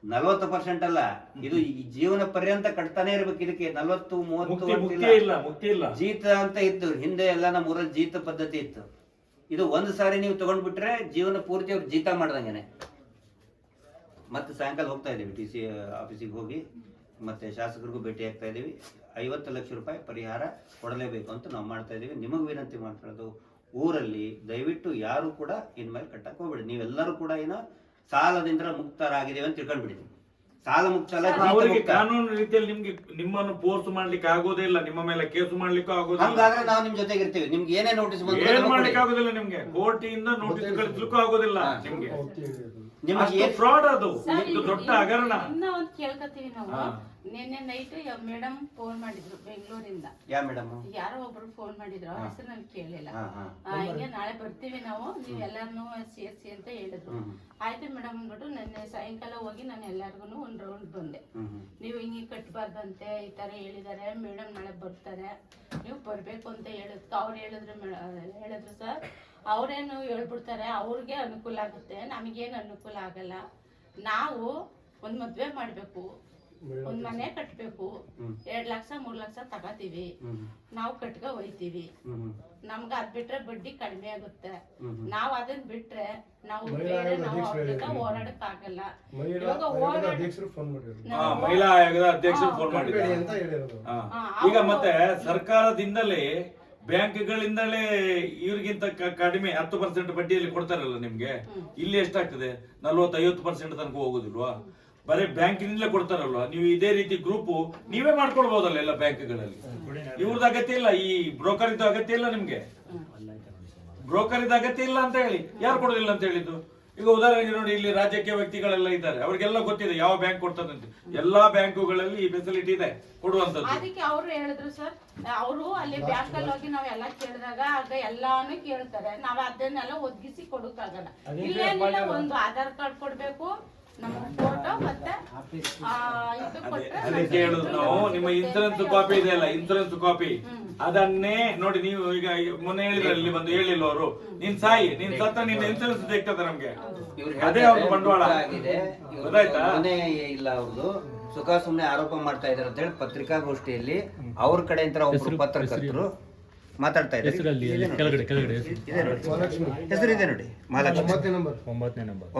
ನಲವತ್ತು ಪರ್ಸೆಂಟ್ ಅಲ್ಲ. ಇದು ಈ ಜೀವನ ಪರ್ಯಂತ ಕಟ್ತಾನೆ ಇರ್ಬೇಕು ಇದಕ್ಕೆ. ನಲವತ್ತು ಮೂವತ್ತು ಮುಕ್ತಿ ಮುಕ್ತಿ ಇಲ್ಲ ಮುಕ್ತಿ ಇಲ್ಲ. ಜೀತ ಅಂತ ಇತ್ತು. ಹಿಂದೆ ಎಲ್ಲ ನಮ್ಮ ಊರಲ್ಲಿ ಜೀತ ಪದ್ಧತಿ ಇತ್ತು. ಇದು ಒಂದು ಸಾರಿ ನೀವು ತಗೊಂಡ್ಬಿಟ್ರೆ ಜೀವನ ಪೂರ್ತಿ ಅವ್ರು ಜೀತ ಮಾಡ್ದಂಗೆನೆ. ಮತ್ತೆ ಸಾಯಂಕಾಲ ಹೋಗ್ತಾ ಇದೀವಿ ಟಿ ಸಿ ಆಫೀಸಿಗೆ ಹೋಗಿ ಮತ್ತೆ ಶಾಸಕರಿಗೂ ಭೇಟಿ ಆಗ್ತಾ ಇದೀವಿ ಐವತ್ತು ಲಕ್ಷ ರೂಪಾಯಿ ಪರಿಹಾರ ಕೊಡಲೇಬೇಕು ಅಂತ ನಾವು ಮಾಡ್ತಾ ಇದೀವಿ ನಿಮಗೆ ವಿನಂತಿ ಮಾಡ್ಕೊಳ್ಳೋದು ಊರಲ್ಲಿ ದಯವಿಟ್ಟು ಯಾರು ಕೂಡ ಇನ್ಮೇಲೆ ಕಟ್ಟಕ್ಕೆ ಹೋಗ್ಬೇಡಿ. ನೀವೆಲ್ಲರೂ ಕೂಡ ಏನೋ ಸಾಲದಿಂದ ಮುಕ್ತರಾಗಿದ್ದೇವೆ ಅಂತ ತಿಳ್ಕೊಂಡ್ಬಿಡಿ ಸಾಲ ಮುಕ್ತ ಅಲ್ಲ ಅವರಿಗೆ ಮುಕ್ತ. ಕಾನೂನು ರೀತಿಯಲ್ಲಿ ನಿಮ್ಗೆ ನಿಮ್ಮನ್ನು ಫೋರ್ಸ್ ಮಾಡ್ಲಿಕ್ಕೆ ಆಗೋದೇ ಇಲ್ಲ ನಿಮ್ಮ ಮೇಲೆ ಕೇಸು ಮಾಡ್ಲಿಕ್ಕೂ ಆಗೋದಿಲ್ಲ ಹಂಗಾದ್ರೆ ನಾವು ನಿಮ್ ಜೊತೆಗೆ ಇರ್ತೀವಿ. ನಿಮ್ಗೆ ಏನೇ ನೋಟಿಸ್ ಏನ್ ಮಾಡ್ಲಿಕ್ಕೆ ಆಗೋದಿಲ್ಲ ನಿಮ್ಗೆ? ಕೋರ್ಟಿಂದ ನೋಟಿಸ್ ಕಳಿಸ್ಲಿಕ್ಕೂ ಆಗೋದಿಲ್ಲ ನಿಮ್ಗೆ. ನಿಮಗೆ ಫ್ರಾಡ್ ಅದು. ದೊಡ್ಡ ಹಗರಣ. ಇನ್ನ ಒಂದ್ ಕೇಳ್ಕತ್ತೀವಿ ನಾವು. ಹಾ. ನಿನ್ನೆ ನೈಟ್ ಮೇಡಮ್ ಫೋನ್ ಮಾಡಿದ್ರು ಬೆಂಗಳೂರಿಂದ. ಯಾ ಮೇಡಮ್ ಯಾರೋ ಒಬ್ರು ಫೋನ್ ಮಾಡಿದ್ರು. ಅವ್ರ ಹೆಸರು ನನ್ಗೆ ಕೇಳಿಲ್ಲ. ಹಿಂಗೆ ನಾಳೆ ಬರ್ತೀವಿ ನಾವು. ನೀವು ಎಲ್ಲಾರನು ಸೇರಿಸಿ ಅಂತ ಹೇಳಿದ್ರು. ಆಯ್ತು ಮೇಡಮ್ ಅಂದ್ಬಿಟ್ಟು ನೆನ್ನೆ ಸಾಯಂಕಾಲ ಹೋಗಿ ನಾನು ಎಲ್ಲಾರ್ಗು ಒಂದ್ ರೌಂಡ್ ಬಂದೆ. ನೀವು ಹಿಂಗೆ ಕಟ್ಟಬಾರ್ದಂತೆ ಈ ತರ ಹೇಳಿದಾರೆ. ಮೇಡಮ್ ನಾಳೆ ಬರ್ತಾರೆ. ನೀವು ಬರ್ಬೇಕು ಅಂತ ಹೇಳಿದ್ ಅವ್ರು ಹೇಳಿದ್ರು ಹೇಳಿದ್ರು ಸರ್ ಅವ್ರೇನು ಹೇಳ್ಬಿಡ್ತಾರೆ ಅವ್ರಿಗೆ ಅನುಕೂಲ ಆಗುತ್ತೆ. ನಮಗೇನು ಅನುಕೂಲ ಆಗಲ್ಲ. ನಾವು ಒಂದು ಮದ್ವೆ ಮಾಡಬೇಕು. ಒಂದು ಮನೆ ಕಟ್ಬೇಕು. ಎರಡ್ ಲಕ್ಷ ಮೂರ್ ಲಕ್ಷ ತಗೋತೀವಿ. ನಾವು ಕಟ್ಕ ಹೋಯ್ತೀವಿ. ನಮ್ಗ ಅದ್ ಬಿಟ್ರೆ ಬಡ್ಡಿ ಕಡಿಮೆ ಆಗುತ್ತೆ. ನಾವ್ ಅದನ್ ಬಿಟ್ರೆ ನಾವು ಮಹಿಳಾ ಬೇರೆ ನಾವು ಓಡಾಡಕ್ ಆಗಲ್ಲ ಇವಾಗ ಮಹಿಳಾ ಆಯೋಗದ ಅಧ್ಯಕ್ಷರು ಫೋನ್ ಮಾಡಿದ್ರು ಈಗ ಮತ್ತೆ ಸರ್ಕಾರದಿಂದಲೇ ಬ್ಯಾಂಕ್ಗಳಿಂದಲೇ ಇವ್ರಿಗಿಂತ ಕಡಿಮೆ ಹತ್ತು ಪರ್ಸೆಂಟ್ ಬಡ್ಡಿಯಲ್ಲಿ ಕೊಡ್ತಾರಲ್ಲ ನಿಮ್ಗೆ? ಇಲ್ಲಿ ಎಷ್ಟಾಗ್ತದೆ? ನಲ್ವತ್ತೈವತ್ತು ಪರ್ಸೆಂಟ್ ತನಕ ಹೋಗುದಿಲ್ವಾ? ಬರೀ ಬ್ಯಾಂಕಿನಿಂದಲೇ ಕೊಡ್ತಾರಲ್ವಾ? ನೀವು ಇದೇ ರೀತಿ ಗ್ರೂಪ್ ನೀವೇ ಮಾಡ್ಕೊಳ್ಬಹುದಲ್ಲ ಎಲ್ಲ ಬ್ಯಾಂಕ್ಗಳಲ್ಲಿ? ಇವ್ರದ್ದು ಅಗತ್ಯ ಇಲ್ಲ ಈ ಬ್ರೋಕರ್ ಇದ್ದು ಅಗತ್ಯ ಇಲ್ಲ ನಿಮ್ಗೆ? ಬ್ರೋಕರ್ ಇದ್ದ ಅಗತ್ಯ ಇಲ್ಲ ಅಂತ ಹೇಳಿ ಯಾರು ಕೊಡೋದಿಲ್ಲ ಅಂತ ಹೇಳಿದ್ದು? ಈಗ ಉದಾಹರಣೆಗೆ ನೋಡಿ ಇಲ್ಲಿ ರಾಜಕೀಯ ವ್ಯಕ್ತಿಗಳೆಲ್ಲ ಇದ್ದಾರೆ ಅವ್ರಿಗೆಲ್ಲ ಗೊತ್ತಿದೆ ಯಾವ ಬ್ಯಾಂಕ್ ಕೊಡ್ತದಂತ ಎಲ್ಲಾ ಬ್ಯಾಂಕುಗಳಲ್ಲಿ ಈ ಫೆಸಿಲಿಟಿ ಇದೆ ಕೊಡುವಂತದ್ದು ಅದಕ್ಕೆ ಅವರು ಹೇಳಿದ್ರು ಸರ್ ಅವರು ಅಲ್ಲಿ ಬ್ಯಾಂಕ್ ಅಲ್ಲಿ ಹೋಗಿ ನಾವೆಲ್ಲ ಕೇಳಿದಾಗ ಆಗ ಎಲ್ಲಾನು ಕೇಳ್ತಾರೆ. ನಾವ್ ಅದನ್ನೆಲ್ಲ ಒದಗಿಸಿ ಕೊಡಕ್ಕಾಗಲ್ಲ. ಇಲ್ಲೇನಿಲ್ಲ ಒಂದು ಆಧಾರ್ ಕಾರ್ಡ್ ಕೊಡ್ಬೇಕು ನಮ್ಮ ಫೋಟೋ ಮತ್ತೆ ಆ, ಇದು ಕೊಟ್ರೆ ಅದಕ್ಕೆ ಹೇಳುದು ನಾವು. ನಿಮ್ಮ ಇನ್ಸೂರೆನ್ಸ್ ಕಾಪಿ ಇದೆ ಅಲ್ಲ ಇನ್ಸೂರೆನ್ಸ್ ಕಾಪಿ ಅದನ್ನೇ ನೋಡಿ ನೀವು ಈಗ ಮೊನ್ನೆ ಹೇಳಿದ್ರಲ್ಲಿ ಬಂದು ಹೇಳಿಲ್ಲ ಅವರು ನೀನ್ ಸಾಯಿ ನೀನ್ ಸತ್ತ ನಿನ್ನ ಇನ್ಸೂರೆನ್ಸ್ ಸಿಗ್ತದೆ ನಮ್ಗೆ. ಅದೇ ಅವ್ರ ಬಂಡವಾಳ. ಆಗಿದೆ. ಗೊತ್ತಾಯ್ತಾ? ಮನೆ ಇಲ್ಲ ಅವ್ರದ್ದು ಸುಖ ಸುಮ್ಮನೆ ಆರೋಪ ಮಾಡ್ತಾ ಇದಾರೆ ಅಂತ ಹೇಳಿ ಪತ್ರಿಕಾಗೋಷ್ಠಿಯಲ್ಲಿ ಅವ್ರ ಕಡೆ ಒಬ್ರು ಪತ್ರಕರ್ತರು. ಮಾತಾಡ್ತಾ ಇದ್ದಾರೆ. ಇದೆ ನೋಡಿ. ಮಹಾಲಕ್ಷ್ಮಿ.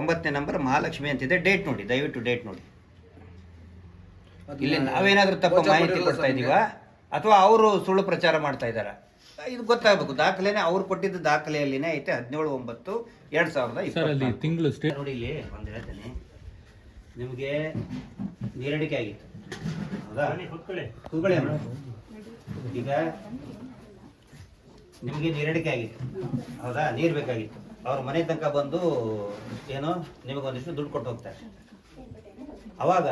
ಒಂಬತ್ತನೇ ನಂಬರ್. ಮಹಾಲಕ್ಷ್ಮಿ ಅಂತಿದೆ. ಡೇಟ್ ನೋಡಿ ದಯವಿಟ್ಟು ಡೇಟ್ ನೋಡಿ. ಇಲ್ಲಿ ನಾವೇನಾದ್ರೂ ತಪ್ಪು ಮಾಹಿತಿ ಕೊಡ್ತಾ ಇದೀವ? ಅಥವಾ ಅವರು ಸುಳ್ಳು ಪ್ರಚಾರ ಮಾಡ್ತಾ ಇದ್ದಾರಾ? ಇದು ಗೊತ್ತಾಗಬೇಕು. ದಾಖಲೆನೇ ಅವ್ರು ಕೊಟ್ಟಿದ್ದ ದಾಖಲೆಯಲ್ಲಿನೇ ಐತೆ. ಹದಿನೇಳು ಒಂಬತ್ತು ಎರಡ್ ಸಾವಿರದ. ತಿಂಗಳು ನೋಡಿ ಇಲ್ಲಿ ಒಂದು ಹೇಳ್ತೇನೆ. ನಿಮಗೆ ನೀರಡಿಕೆ ಆಗಿತ್ತು. ಹೌದಾ. ಈಗ ನಿಮಗೆ ನೀರಡಿಕೆ ಆಗಿತ್ತು. ಹೌದಾ? ನೀರು ಬೇಕಾಗಿತ್ತು. ಅವ್ರ ಮನೆ ತನಕ ಬಂದು ಏನೋ ನಿಮಗೊಂದಿಷ್ಟು ದುಡ್ಡು ಕೊಟ್ಟು ಹೋಗ್ತಾರೆ. ಅವಾಗ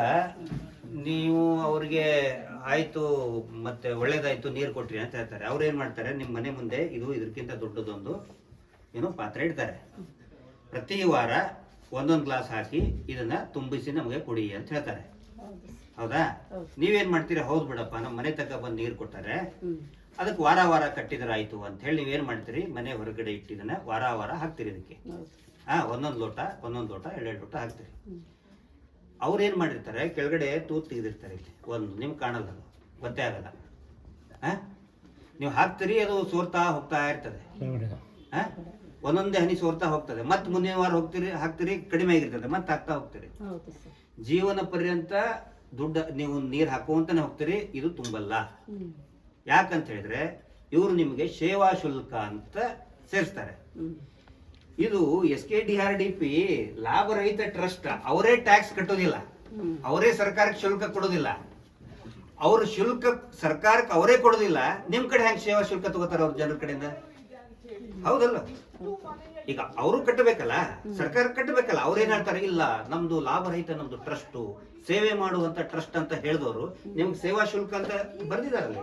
ನೀವು ಅವ್ರಿಗೆ ಆಯಿತು ಮತ್ತೆ ಒಳ್ಳೇದಾಯ್ತು ನೀರು ಕೊಟ್ರಿ ಅಂತ ಹೇಳ್ತಾರೆ. ಅವ್ರು ಏನು ಮಾಡ್ತಾರೆ? ನಿಮ್ಮ ಮನೆ ಮುಂದೆ ಇದು ಇದಕ್ಕಿಂತ ದೊಡ್ಡದೊಂದು ಏನೋ ಪಾತ್ರೆ ಇಡ್ತಾರೆ. ಪ್ರತಿ ವಾರ ಒಂದೊಂದು ಗ್ಲಾಸ್ ಹಾಕಿ ಇದನ್ನ ತುಂಬಿಸಿ ನಮಗೆ ಕುಡಿ ಅಂತ ಹೇಳ್ತಾರೆ. ಹೌದಾ? ನೀವೇನ್ ಮಾಡ್ತೀರಾ? ಹೌದು ಬಿಡಪ್ಪ. ನಮ್ಮ ಮನೆ ತನಕ ಬಂದು ನೀರು ಕೊಟ್ಟಾರೆ. ಅದಕ್ಕೆ ವಾರ ವಾರ ಕಟ್ಟಿದ್ರೆ ಆಯ್ತು ಅಂತ ಹೇಳಿ ನೀವೇನ್ ಮಾಡ್ತೀರಿ? ಮನೆ ಹೊರಗಡೆ ಇಟ್ಟಿದನ್ನ ವಾರ ವಾರ ಹಾಕ್ತೀರಿ ಇದಕ್ಕೆ ಹಾ ಒಂದೊಂದು ಲೋಟ ಒಂದೊಂದು ಲೋಟ ಎರಡೆರಡು ಲೋಟ ಹಾಕ್ತೀರಿ. ಅವ್ರು ಏನು ಮಾಡಿರ್ತಾರೆ? ಕೆಳಗಡೆ ತೂತ್ ತೆಗೆದಿರ್ತಾರೆ ಇಲ್ಲಿ. ಒಂದು ನಿಮ್ಗೆ ಕಾಣಲ್ಲ ಅದು. ಗೊತ್ತೇ ಆಗಲ್ಲ. ಹಾಂ? ನೀವು ಹಾಕ್ತೀರಿ ಅದು ಸೋರ್ತಾ ಹೋಗ್ತಾ ಇರ್ತದೆ. ಆ? ಒಂದೊಂದೇ ಹನಿ ಸೋರ್ತಾ ಹೋಗ್ತದೆ. ಮತ್ತೆ ಮುಂದಿನ ವಾರ ಹೋಗ್ತೀರಿ ಹಾಕ್ತೀರಿ ಕಡಿಮೆ ಆಗಿರ್ತದೆ. ಮತ್ತೆ ಹಾಕ್ತಾ ಹೋಗ್ತೀರಿ. ಹೌದು ಸರ್. ಜೀವನ ಪರ್ಯಂತ ದುಡ್ಡು ನೀವು ನೀರು ಹಾಕುವಂತಾನೆ ಹೋಗ್ತೀರಿ ಇದು ತುಂಬಲ್ಲ. ಯಾಕಂತ ಹೇಳಿದ್ರೆ ಇವರು ನಿಮಗೆ ಸೇವಾ ಶುಲ್ಕ ಅಂತ ಸೇರಿಸ್ತಾರೆ. ಇದು S K D R D P ಲಾಭರಹಿತ ಟ್ರಸ್ಟ್ ಅವರೇ ಟ್ಯಾಕ್ಸ್ ಕಟ್ಟೋದಿಲ್ಲ. ಅವರೇ ಸರ್ಕಾರಕ್ಕೆ ಶುಲ್ಕ ಕೊಡೋದಿಲ್ಲ. ಅವ್ರ ಶುಲ್ಕ ಸರ್ಕಾರಕ್ಕೆ ಅವರೇ ಕೊಡೋದಿಲ್ಲ ನಿಮ್ ಕಡೆ ಹೆಂಗ್ ಸೇವಾ ಶುಲ್ಕ ತಗೋತಾರ ಅವ್ರ ಜನರ ಕಡೆಯಿಂದ? ಹೌದಲ್ಲ ಈಗ ಅವರು ಕಟ್ಟಬೇಕಲ್ಲ ಸರ್ಕಾರ ಕಟ್ಟಬೇಕಲ್ಲ ಅವ್ರು ಏನು ಹೇಳ್ತಾರೆ? ಇಲ್ಲ ನಮ್ದು ಲಾಭರಹಿತ ನಮ್ದು ಟ್ರಸ್ಟ್ ಸೇವೆ ಮಾಡುವಂತ ಟ್ರಸ್ಟ್ ಅಂತ ಹೇಳಿದವರು ನಿಮ್ಗೆ ಸೇವಾ ಶುಲ್ಕ ಅಂತ ಬರ್ದಿದಾರಲ್ಲ.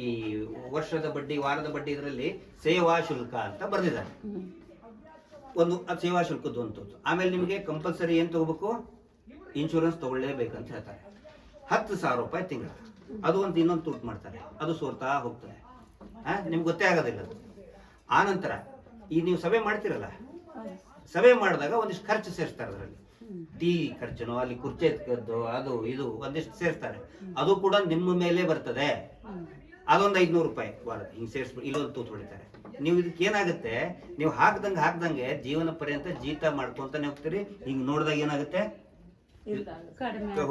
ಈ ವರ್ಷದ ಬಡ್ಡಿ, ವಾರದ ಬಡ್ಡಿ ಇದರಲ್ಲಿ ಸೇವಾ ಶುಲ್ಕ ಅಂತ ಬರೆದಿದ್ದಾರೆ. ಒಂದು ಸೇವಾ ಶುಲ್ಕದ್ದು ಅಂತದ್ದು. ಆಮೇಲೆ ನಿಮಗೆ ಕಂಪಲ್ಸರಿ ಏನು ತಗೋಬೇಕು? ಇನ್ಶೂರೆನ್ಸ್ ತಗೊಳ್ಳೇಬೇಕಂತ ಹೇಳ್ತಾರೆ. ಹತ್ತು ಸಾವಿರ ರೂಪಾಯಿ ತಿಂಗಳ. ಅದು ಒಂದು ಇನ್ನೊಂದು ತುಟ್ಟು ಮಾಡ್ತಾರೆ. ಅದು ಸೋರ್ತಾ ಹೋಗ್ತದೆ ಹಾಂ, ನಿಮ್ಗೆ ಗೊತ್ತೇ ಆಗೋದಿಲ್ಲ ಅದು. ಆನಂತರ ನಂತರ, ಈ ನೀವು ಸಭೆ ಮಾಡ್ತಿರಲ್ಲ? ಸಭೆ ಮಾಡಿದಾಗ ಒಂದಿಷ್ಟು ಖರ್ಚು ಸೇರಿಸ್ತಾರೆ ಅದರಲ್ಲಿ. ಟೀ ಖರ್ಚನೋ, ಅಲ್ಲಿ ಕುರ್ಚಿ ಅದು ಇದು, ಒಂದಿಷ್ಟು ಸೇರಿಸ್ತಾರೆ. ಅದು ಕೂಡ ನಿಮ್ಮ ಮೇಲೆ ಬರ್ತದೆ. ಅದೊಂದು ಐದ್ನೂರು ರೂಪಾಯಿ ವಾರ ಹಿಂಗೆ ಸೇರಿಸ್ಬಿಟ್ಟು ಇಲ್ಲೊಂದು ತೂತು ಹೊಡಿತಾರೆ ನೀವು ಇದಕ್ಕೆ ಏನಾಗುತ್ತೆ? ನೀವು ಹಾಕ್ದಂಗೆ ಹಾಕ್ದಂಗೆ ಜೀವನ ಪರ್ಯಂತ ಜೀತ ಮಾಡ್ಕೊಂತಾನೆ ಹೋಗ್ತೀರಿ ಹಿಂಗೆ ನೋಡಿದಾಗ ಏನಾಗುತ್ತೆ?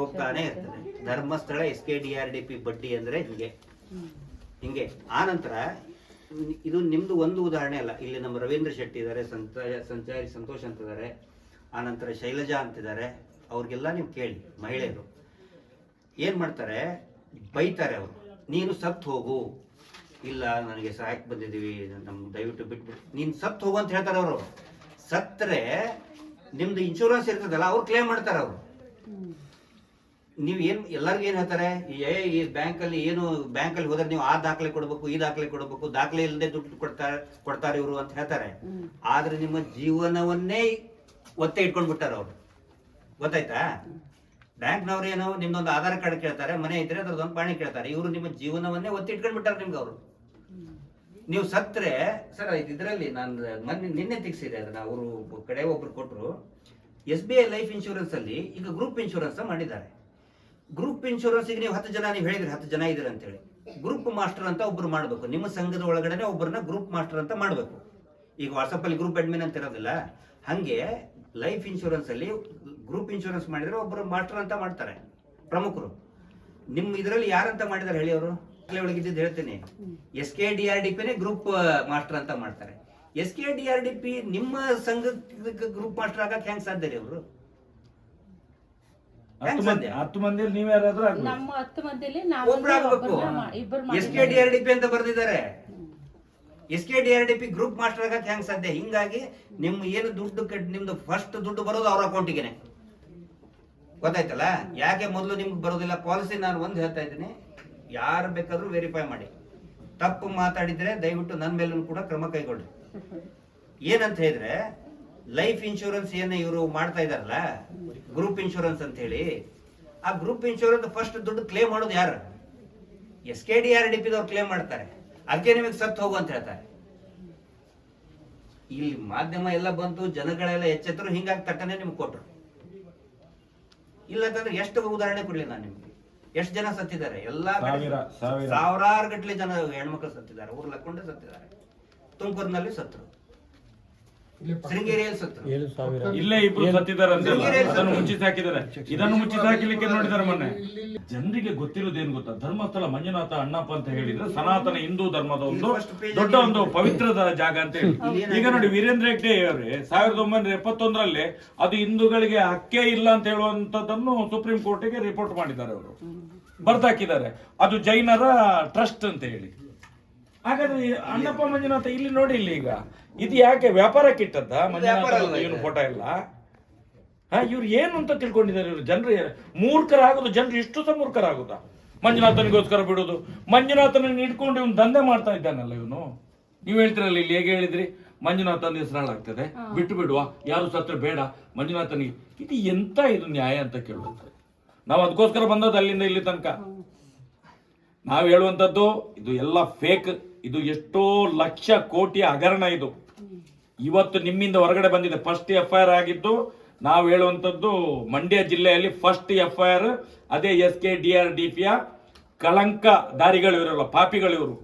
ಹೋಗ್ತಾನೆ ಇರ್ತದೆ. Dharmasthala S K D R D P ಬಡ್ಡಿ ಅಂದ್ರೆ ಹಿಂಗೆ. ಹಿಂಗೆ. ಆನಂತರ ನಂತರ ಇದು ನಿಮ್ದು ಒಂದು ಉದಾಹರಣೆ ಅಲ್ಲ. ಇಲ್ಲಿ ನಮ್ಮ ರವೀಂದ್ರ ಶೆಟ್ಟಿ ಇದ್ದಾರೆ ಸಂಚಾರಿ ಸಂಚಾರಿ ಸಂತೋಷ್ ಅಂತಿದ್ದಾರೆ ಆನಂತರ ನಂತರ ಶೈಲಜಾ ಅಂತಿದ್ದಾರೆ ಅವ್ರಿಗೆಲ್ಲ ನೀವು ಕೇಳಿ ಮಹಿಳೆಯರು. ಏನ್ ಮಾಡ್ತಾರೆ? ಬೈತಾರೆ ಅವರು. ನೀನು ಸತ್ತು ಹೋಗು. ಇಲ್ಲ, ನನಗೆ ಸಹಾಯಕ್ಕೆ ಬಂದಿದ್ದೀವಿ. ನಮ್ಗೆ ದಯವಿಟ್ಟು ಬಿಟ್ಬಿಟ್ಟು ನೀನು ಸತ್ತು ಹೋಗು ಅಂತ ಹೇಳ್ತಾರೆ ಅವರು. ಸತ್ತರೆ ನಿಮ್ದು ಇನ್ಶೂರೆನ್ಸ್ ಇರ್ತದಲ್ಲ, ಅವ್ರು ಕ್ಲೇಮ್ ಮಾಡ್ತಾರೆ ಅವರು. ನೀವು ಏನು ಎಲ್ಲರಿಗೂ ಏನು ಹೇಳ್ತಾರೆ? ಏ, ಈ ಬ್ಯಾಂಕಲ್ಲಿ ಏನು ಬ್ಯಾಂಕಲ್ಲಿ ಹೋದ್ರೆ ನೀವು ಆ ದಾಖಲೆ ಕೊಡಬೇಕು, ಈ ದಾಖಲೆ ಕೊಡಬೇಕು, ದಾಖಲೆ ಇಲ್ಲದೆ ದುಡ್ಡು ಕೊಡ್ತಾರೆ ಕೊಡ್ತಾರೆ ಇವರು ಅಂತ ಹೇಳ್ತಾರೆ. ಆದರೆ ನಿಮ್ಮ ಜೀವನವನ್ನೇ ಒತ್ತೆ ಇಟ್ಕೊಂಡು ಬಿಟ್ಟಾರೆ ಅವರು. ಗೊತ್ತಾಯ್ತಾ? ಬ್ಯಾಂಕ್ನವ್ರು ಏನು ನಿಮ್ದೊಂದು ಆಧಾರ್ ಕಾರ್ಡ್ ಕೇಳ್ತಾರೆ, ಮನೆ ಇದ್ರೆ ಅದ್ರದ್ದೊಂದು ಪಾಣಿ ಕೇಳ್ತಾರೆ. ಇವರು ನಿಮ್ಮ ಜೀವನವನ್ನೇ ಒತ್ತಿ ಇಟ್ಕೊಂಡು ಬಿಟ್ಟಾರೆ ನಿಮ್ಗೆ ಅವರು. ನೀವು ಸತ್ತರೆ ಸರ್ ಇದರಲ್ಲಿ ನಾನು ಮೊನ್ನೆ, ನಿನ್ನೆ ತೆಗ್ಸಿದೆ ಅದನ್ನ ಅವರು ಕಡೆ ಒಬ್ರು ಕೊಟ್ಟರು S B I life insurance ಅಲ್ಲಿ ಈಗ ಗ್ರೂಪ್ ಇನ್ಶೂರೆನ್ಸ್ ಮಾಡಿದ್ದಾರೆ. ಗ್ರೂಪ್ ಇನ್ಶೂರೆನ್ಸ್ಗೆ ನೀವು ಹತ್ತು ಜನ, ನೀವು ಹೇಳಿದ್ರೆ ಹತ್ತು ಜನ ಇದ್ದೀರ ಅಂತೇಳಿ. ಗ್ರೂಪ್ ಮಾಸ್ಟರ್ ಅಂತ ಒಬ್ರು ಮಾಡಬೇಕು. ನಿಮ್ಮ ಸಂಘದ ಒಳಗಡೆ ಒಬ್ಬರನ್ನ ಗ್ರೂಪ್ ಮಾಸ್ಟರ್ ಅಂತ ಮಾಡಬೇಕು. ಈಗ ವಾಟ್ಸಪ್ ಅಲ್ಲಿ ಗ್ರೂಪ್ ಅಡ್ಮಿನ್ ಅಂತ ಇರೋದಿಲ್ಲ. ಹಂಗೆ ಲೈಫ್ ಇನ್ಶೂರೆನ್ಸ್ ಅಲ್ಲಿ ಗ್ರೂಪ್ ಇನ್ಶೂರೆನ್ಸ್ ಮಾಡಿದ್ರೆ ಒಬ್ಬರು ಮಾಸ್ಟರ್ ಅಂತ ಮಾಡ್ತಾರೆ ಪ್ರಮುಖರು. ನಿಮ್ಮ ಇದರಲ್ಲಿ ಯಾರಂತ ಮಾಡಿದಾರೆ ಹೇಳಿ ಅವರು? ಒಳಗಿದ್ದು ಹೇಳ್ತೀನಿ. S K D R D ಪಿನೇ group master ಅಂತ ಮಾಡ್ತಾರೆ. S K D R D P ನಿಮ್ಮ ಸಂಘ ಗ್ರೂಪ್ ಮಾಸ್ಟರ್ ಆಗಕ್ಕೆ ಹೆಂಗ್ ಸಾಧ್ಯ ರೀ ಅವರು? ಒಬ್ರು ಆಗ್ಬೇಕು S K D R D P ಅಂತ ಬರ್ದಿದ್ದಾರೆ. S K D R D P group master ಆಗಕ್ಕೆ ಹೆಂಗ್ ಸಾಧ್ಯ? ಹಿಂಗಾಗಿ ನಿಮ್ ಏನು ದುಡ್ಡು ಕಟ್ ನಿಮ್ದು ಫಸ್ಟ್ ದುಡ್ಡು ಬರೋದು ಅವ್ರ ಅಕೌಂಟಿಗೆನೆ ಗೊತ್ತಾಯ್ತಲ್ಲ? ಯಾಕೆ ಮೊದಲು ನಿಮ್ಗೆ ಬರೋದಿಲ್ಲ? ಪಾಲಿಸಿ ನಾನು ಒಂದು ಹೇಳ್ತಾ ಇದ್ದೀನಿ. ಯಾರು ಬೇಕಾದರೂ ವೆರಿಫೈ ಮಾಡಿ. ತಪ್ಪು ಮಾತಾಡಿದ್ರೆ ದಯವಿಟ್ಟು ನನ್ನ ಮೇಲೂ ಕೂಡ ಕ್ರಮ ಕೈಗೊಳ್ಳಿ. ಏನಂತ ಹೇಳಿದ್ರೆ ಲೈಫ್ ಇನ್ಶೂರೆನ್ಸ್ ಏನು ಇವರು ಮಾಡ್ತಾ ಇದಾರಲ್ಲ ಗ್ರೂಪ್ ಇನ್ಶೂರೆನ್ಸ್ ಅಂತ ಹೇಳಿ, ಆ ಗ್ರೂಪ್ ಇನ್ಶೂರೆನ್ಸ್ ಫಸ್ಟ್ ದುಡ್ಡು ಕ್ಲೇಮ್ ಮಾಡೋದು ಯಾರು? S K D R D ಪಿದವ್ರು claim ಮಾಡ್ತಾರೆ. ಅದಕ್ಕೆ ನಿಮಗೆ ಸತ್ತು ಹೋಗು ಅಂತ ಹೇಳ್ತಾರೆ. ಇಲ್ಲಿ ಮಾಧ್ಯಮ ಎಲ್ಲ ಬಂತು ಜನಗಳೆಲ್ಲ ಎಚ್ಚೆತ್ತರು ಹಿಂಗಾಗಿ ತಟ್ಟನೆ ನಿಮ್ಗೆ ಕೊಟ್ರು ಇಲ್ಲ ಅಂತಂದ್ರೆ ಎಷ್ಟು ಉದಾಹರಣೆ ಕೊಡ್ಲಿ ನಾನು ನಿಮ್ಗೆ? ಎಷ್ಟು ಜನ ಸತ್ತಿದ್ದಾರೆ? ಎಲ್ಲಾ ಸಾವಿರ, ಸಾವಿರ. ಸಾವಿರಾರು ಗಟ್ಟಲೆ ಜನ ಹೆಣ್ಮಕ್ಳು ಸತ್ತಿದ್ದಾರೆ ಊರ್ಲಕ್ಕೊಂಡೆ ಸತ್ತಿದ್ದಾರೆ. ತುಮಕೂರಿನಲ್ಲಿ ಸತ್ರು ಶೃಂಗೇರಿಯಲ್ಲಿ ಇಲ್ಲೇ ಇಬ್ರು ಸತ್ತಿದ್ದಾರೆ ಅಂತ ಅದನ್ನು ಮುಚ್ಚಿಸಿ ಹಾಕಿದ್ದಾರೆ ಇದನ್ನು ಮುಚ್ಚಿಸಿ ಹಾಕಿಲಿಕ್ಕೆ ನೋಡಿದಾರೆ ಮೊನ್ನೆ. ಜನರಿಗೆ ಗೊತ್ತಿರೋದೇನು ಗೊತ್ತಾ? ಧರ್ಮಸ್ಥಳ ಮಂಜುನಾಥ ಅಣ್ಣಪ್ಪ ಅಂತ ಹೇಳಿದ್ರೆ ಸನಾತನ ಹಿಂದೂ ಧರ್ಮದ ಒಂದು ದೊಡ್ಡ ಒಂದು ಪವಿತ್ರದ ಜಾಗ ಅಂತ ಹೇಳಿ. ಈಗ ನೋಡಿ ವೀರೇಂದ್ರ ಹೆಗ್ಡೆ ಅವರೇ ಸಾವಿರದ ಒಂಬೈನೂರ ಎಪ್ಪತ್ತೊಂದರಲ್ಲಿ ಅದು ಹಿಂದೂಗಳಿಗೆ ಹಕ್ಕೇ ಇಲ್ಲ ಅಂತ ಹೇಳುವಂತದನ್ನು ಸುಪ್ರೀಂ ಕೋರ್ಟಿಗೆ ರಿಪೋರ್ಟ್ ಮಾಡಿದ್ದಾರೆ ಅವರು. ಬರ್ದಾಕಿದ್ದಾರೆ. ಅದು ಜೈನರ ಟ್ರಸ್ಟ್ ಅಂತ ಹೇಳಿ. ಹಾಗಾದ್ರೆ ಈ ಅಣ್ಣಪ್ಪ ಮಂಜುನಾಥ ಇಲ್ಲಿ ನೋಡಿ ಇಲ್ಲಿ ಈಗ. ಇದು ಯಾಕೆ ವ್ಯಾಪಾರಕ್ಕೆ ಇಟ್ಟದ್ದ? ವ್ಯಾಪಾರ ಕಿಟ್ಟದ್ದ ಮಂಜುನಾಥ ಇದು. ಏನು ಫೋಟೋ ಇಲ್ಲ. ಹಾ ಇವ್ರು ಏನು ಅಂತ ತಿಳ್ಕೊಂಡಿದ್ದಾರೆ ಇವರು? ಜನರು ಮೂರ್ಖರಾಗೋದು ಜನರು ಇಷ್ಟು ಸಹ ಮೂರ್ಖರಾಗುದ? ಮಂಜುನಾಥನಿಗೋಸ್ಕರ ಬಿಡೋದು. ಮಂಜುನಾಥನನ್ನ ಇಟ್ಕೊಂಡು ಇವನು ದಂಧೆ ಮಾಡ್ತಾ ಇದ್ದಾನಲ್ಲ ಇವನು? ನೀವು ಹೇಳ್ತಿರಲ್ಲ ಇಲ್ಲಿ ಹೇಗೆ ಹೇಳಿದ್ರಿ? ಮಂಜುನಾಥನ ಹೆಸರಾಳಾಗ್ತದೆ. ಬಿಟ್ಟು ಬಿಡುವ. ಯಾರು ಸತ್ರ ಬೇಡ. ಮಂಜುನಾಥನಿಗೆ ಇದು ಎಂತ ಇದು ನ್ಯಾಯ ಅಂತ ಕೇಳುವಂತ ನಾವು ಅದಕ್ಕೋಸ್ಕರ ಬಂದದ್ದು ಅಲ್ಲಿಂದ ಇಲ್ಲಿ ತನಕ. ನಾವು ಹೇಳುವಂಥದ್ದು ಇದು ಎಲ್ಲ ಫೇಕ್ ಇದು ಎಷ್ಟೋ ಲಕ್ಷ ಕೋಟಿಯ ಹಗರಣ ಇದು. ಇವತ್ತು ನಿಮ್ಮಿಂದ ಹೊರಗಡೆ ಬಂದಿದೆ. ಫಸ್ಟ್ ಎಫ್ ಐ ಆರ್ ಆಗಿದ್ದು, ನಾವು ಹೇಳುವಂಥದ್ದು ಮಂಡ್ಯ ಜಿಲ್ಲೆಯಲ್ಲಿ ಫಸ್ಟ್ ಎಫ್ ಐ ಆರ್ ಅದೇ S K D R D ಪಿಯ ಕಳಂಕ ದಾರಿಗಳು ಇವರಲ್ಲ ಪಾಪಿಗಳು ಇವರು.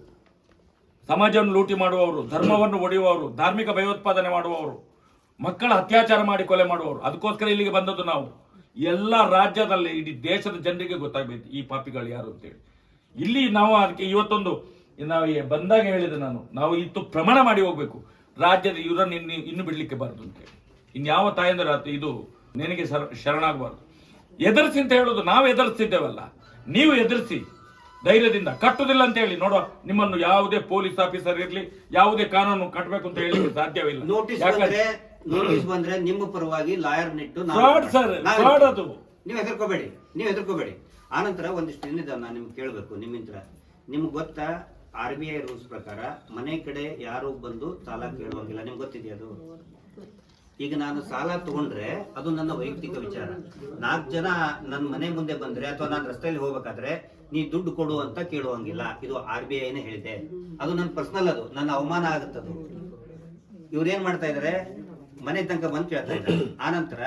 ಸಮಾಜವನ್ನು ಲೂಟಿ ಮಾಡುವವರು, ಧರ್ಮವನ್ನು ಒಡೆಯುವವರು, ಧಾರ್ಮಿಕ ಭಯೋತ್ಪಾದನೆ ಮಾಡುವವರು, ಮಕ್ಕಳ ಅತ್ಯಾಚಾರ ಮಾಡಿ ಕೊಲೆ ಮಾಡುವವರು. ಅದಕ್ಕೋಸ್ಕರ ಇಲ್ಲಿಗೆ ಬಂದದ್ದು ನಾವು. ಎಲ್ಲ ರಾಜ್ಯದಲ್ಲಿ, ಇಡೀ ದೇಶದ ಜನರಿಗೆ ಗೊತ್ತಾಗಬೇಕು ಈ ಪಾಪಿಗಳು ಯಾರು ಅಂತೇಳಿ. ಇಲ್ಲಿ ನಾವು ಅದಕ್ಕೆ ಇವತ್ತೊಂದು ನಾವು ಬಂದಾಗ ಹೇಳಿದೆ ನಾನು ನಾವು ಇತ್ತು ಪ್ರಮಾಣ ಮಾಡಿ ಹೋಗ್ಬೇಕು. ರಾಜ್ಯದ ಇವರನ್ನು ಇನ್ನು ಇನ್ನು ಬಿಡ್ಲಿಕ್ಕೆ ಬಾರದು ಅಂತೇಳಿ ಇನ್ಯಾವ ತಾಯಂದ್ರ ಇದು ನಿನಗೆ ಶರಣಾಗಬಾರದು ಶರಣಾಗಬಾರ್ದು. ಎದುರಿಸಿ ಅಂತ ಹೇಳೋದು ನಾವು ಎದುರಿಸ್ತಿದ್ದೇವಲ್ಲ ನೀವು ಎದುರಿಸಿ. ಧೈರ್ಯದಿಂದ ಕಟ್ಟುದಿಲ್ಲ ಅಂತ ಹೇಳಿ ನೋಡುವ ನಿಮ್ಮನ್ನು ಯಾವುದೇ ಪೊಲೀಸ್ ಆಫೀಸರ್ ಇರ್ಲಿ ಯಾವುದೇ ಕಾನೂನು ಕಟ್ಟಬೇಕು ಅಂತ ಹೇಳಿ ಸಾಧ್ಯವಿಲ್ಲ. ನೋಟಿಸ್ ಬಂದ್ರೆ ನೋಟಿಸ್ ಬಂದ್ರೆ ನಿಮ್ಮ ಪರವಾಗಿ ಲಾಯರ್ ನಿಟ್ಟು ನಾವು- fraud ಅದು. ನೀವು ಹೆದರ್ಕೋಬೇಡಿ ನೀವು ಹೆದರ್ಕೋಬೇಡಿ. ಆನಂತರ ಒಂದಿಷ್ಟು ಏನಿದೆ ನಾನು ನಿಮ್ಗೆ ಕೇಳಬೇಕು ನಿಮ್ಮಿಂತ್ರ ನಿಮ್ಗೆ ಗೊತ್ತಾ ಆರ್ ಬಿ ಐ ರೂಲ್ಸ್ ಪ್ರಕಾರ ಮನೆ ಕಡೆ ಯಾರು ಬಂದು ಸಾಲ ಕೇಳುವಂಗಿಲ್ಲ. ನಿಮ್ಗೆ ಗೊತ್ತಿದೆಯಾ ಅದು? ಈಗ ನಾನು ಸಾಲ ತಗೊಂಡ್ರೆ ಅದು ನನ್ನ ವೈಯಕ್ತಿಕ ವಿಚಾರ. ನಾಲ್ಕು ಜನ ನನ್ನ ಮನೆ ಮುಂದೆ ಬಂದ್ರೆ ಅಥವಾ ನಾನು ರಸ್ತೆಯಲ್ಲಿ ಹೋಗ್ಬೇಕಾದ್ರೆ ನೀ ದುಡ್ಡು ಕೊಡು ಅಂತ ಕೇಳುವಂಗಿಲ್ಲ. ಇದು ಆರ್ ಬಿ ಐನೇ ಹೇಳಿದೆ. ಅದು ನನ್ನ ಪರ್ಸನಲ್ ಅದು. ನನ್ನ ಅವಮಾನ ಆಗುತ್ತದು. ಇವ್ರೇನ್ ಮಾಡ್ತಾ ಇದಾರೆ? ಮನೆ ತನಕ ಬಂದು ಕೇಳ್ತಾ ಇದ್ದಾರೆ. ಆನಂತರ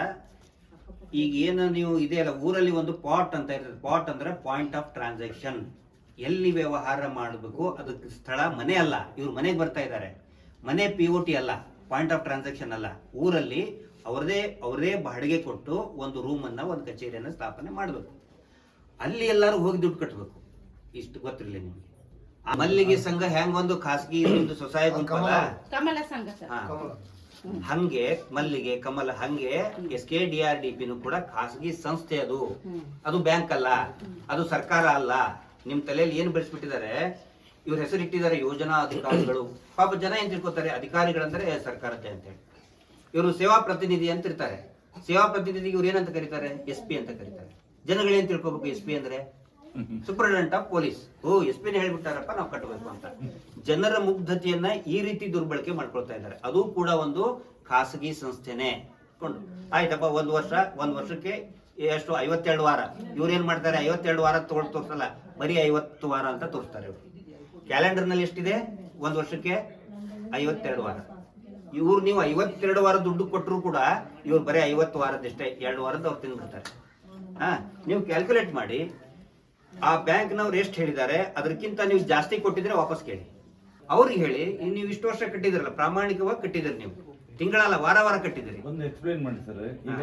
ಈಗ ಏನು ನೀವು ಇದೆಯಲ್ಲ, ಊರಲ್ಲಿ ಒಂದು ಪಾಟ್ ಅಂತ ಇರ್ತದೆ. ಪಾಟ್ ಅಂದ್ರೆ ಪಾಯಿಂಟ್ ಆಫ್ ಟ್ರಾನ್ಸಾಕ್ಷನ್ ಎಲ್ಲಿ ವ್ಯವಹಾರ ಮಾಡಬೇಕು? ಅದಕ್ಕೆ ಸ್ಥಳ ಮನೆ ಅಲ್ಲ. ಇವ್ರು ಮನೆಗೆ ಬರ್ತಾ ಇದ್ದಾರೆ. ಮನೆ ಪಿ ಒ ಟಿ ಅಲ್ಲ ಪಾಯಿಂಟ್ ಆಫ್ ಟ್ರಾನ್ಸಾಕ್ಷನ್ ಅಲ್ಲ. ಊರಲ್ಲಿ ಅವರದೇ ಅವರೇ ಬಾಡಿಗೆ ಕೊಟ್ಟು ಒಂದು ರೂಮನ್ನ ಒಂದು ಕಚೇರಿಯನ್ನು ಸ್ಥಾಪನೆ ಮಾಡಬೇಕು. ಅಲ್ಲಿ ಎಲ್ಲರೂ ಹೋಗಿ ದುಡ್ಡು ಕಟ್ಟಬೇಕು ಇಷ್ಟು ಗೊತ್ತಿರಲಿ ನಿಮಗೆ. ಆ ಮಲ್ಲಿಗೆ ಸಂಘ ಹೆಂಗ್ ಒಂದು ಖಾಸಗಿ ಒಂದು ಸೊಸೈಟಿ ಗುಂಪಲ್ಲ ಕಮಲ. ಸಂಘ ಸರ್. ಹಾ. ಹಂಗೆ ಮಲ್ಲಿಗೆ ಕಮಲ ಹಂಗೆ S K D R D ಪಿನೂ ಕೂಡ ಖಾಸಗಿ ಸಂಸ್ಥೆ ಅದು. ಅದು ಬ್ಯಾಂಕ್ ಅಲ್ಲ. ಅದು ಸರ್ಕಾರ ಅಲ್ಲ. ನಿಮ್ ತಲೆಯಲ್ಲಿ ಏನ್ ಬೆಳೆಸ್ಬಿಟ್ಟಿದ್ದಾರೆ? ಇವ್ರ ಹೆಸರು ಇಟ್ಟಿದ್ದಾರೆ ಯೋಜನಾ ಅಧಿಕಾರಿಗಳು. ಪಾಪ ಜನ ಏನ್ ತಿಳ್ಕೊತಾರೆ? ಅಧಿಕಾರಿಗಳಂದ್ರೆ ಅಂತ ಹೇಳಿ. ಇವರು ಸೇವಾ ಪ್ರತಿನಿಧಿ ಅಂತ ಇರ್ತಾರೆ. ಸೇವಾ ಪ್ರತಿನಿಧಿಗೆ ಇವ್ರು ಏನಂತ ಕರೀತಾರೆ? ಎಸ್ ಪಿ ಅಂತ ಕರೀತಾರೆ. ಜನಗಳೇನ್ ತಿಳ್ಕೊಬೇಕು ಎಸ್ ಪಿ ಅಂದ್ರೆ? ಸೂಪರಿಂಟೆಂಡೆಂಟ್ ಆಫ್ ಪೊಲೀಸ್ ಓ, ಎಸ್ ಪಿನ ಹೇಳ್ಬಿಟ್ಟಾರಪ್ಪ, ನಾವು ಕಟ್ಟಬೇಕು ಅಂತ. ಜನರ ಮುಗ್ಧತೆಯನ್ನ ಈ ರೀತಿ ದುರ್ಬಳಕೆ ಮಾಡ್ಕೊಳ್ತಾ ಇದ್ದಾರೆ. ಅದು ಕೂಡ ಒಂದು ಖಾಸಗಿ ಸಂಸ್ಥೆನೆ. ಕೊಂಡು. ಆಯ್ತಪ್ಪ, ಒಂದ್ ವರ್ಷ, ಒಂದ್ ವರ್ಷಕ್ಕೆ ಎಷ್ಟು ಐವತ್ತೆರಡು ವಾರ. ಇವ್ರೇನ್ ಮಾಡ್ತಾರೆ? ಐವತ್ತೆರಡು ವಾರ ತೊಗೊಂಡು ತೋರ್ಸಲ್ಲ. ಬರೀ ಐವತ್ತು ವಾರ ಅಂತ ತೋರಿಸ್ತಾರೆ ಇವರು. ಕ್ಯಾಲೆಂಡರ್ನಲ್ಲಿ ಎಷ್ಟಿದೆ? ಒಂದ್ ವರ್ಷಕ್ಕೆ ಐವತ್ತೆರಡು ವಾರ. ಇವ್ರು ನೀವು ಐವತ್ತೆರಡು ವಾರ ದುಡ್ಡು ಕೊಟ್ಟರು ಕೂಡ ಇವ್ರು ಬರೀ ಐವತ್ತು ವಾರದಷ್ಟೇ ಎರಡು ವಾರದ ಅವ್ರು ತಿಂದ್ಬಿಡ್ತಾರೆ. ಹಾ ನೀವು ಕ್ಯಾಲ್ಕುಲೇಟ್ ಮಾಡಿ. ಆ ಬ್ಯಾಂಕ್ನವ್ರು ಎಷ್ಟು ಹೇಳಿದ್ದಾರೆ? ಅದಕ್ಕಿಂತ ನೀವು ಜಾಸ್ತಿ ಕೊಟ್ಟಿದ್ರೆ ವಾಪಸ್ ಕೇಳಿ. ಅವ್ರಿಗೆ ಹೇಳಿ ನೀವು ಇಷ್ಟು ವರ್ಷ ಕಟ್ಟಿದಿರಲ್ಲ ಪ್ರಾಮಾಣಿಕವಾಗಿ ಕಟ್ಟಿದಿರಿ ನೀವು. ತಿಂಗಳಲ್ಲ ವಾರ ವಾರ ಕಟ್ಟಿದಿರಿ ಒಂದು ಎಕ್ಸ್ಪ್ಲೈನ್ ಮಾಡಿ ಸರ್. ಈಗ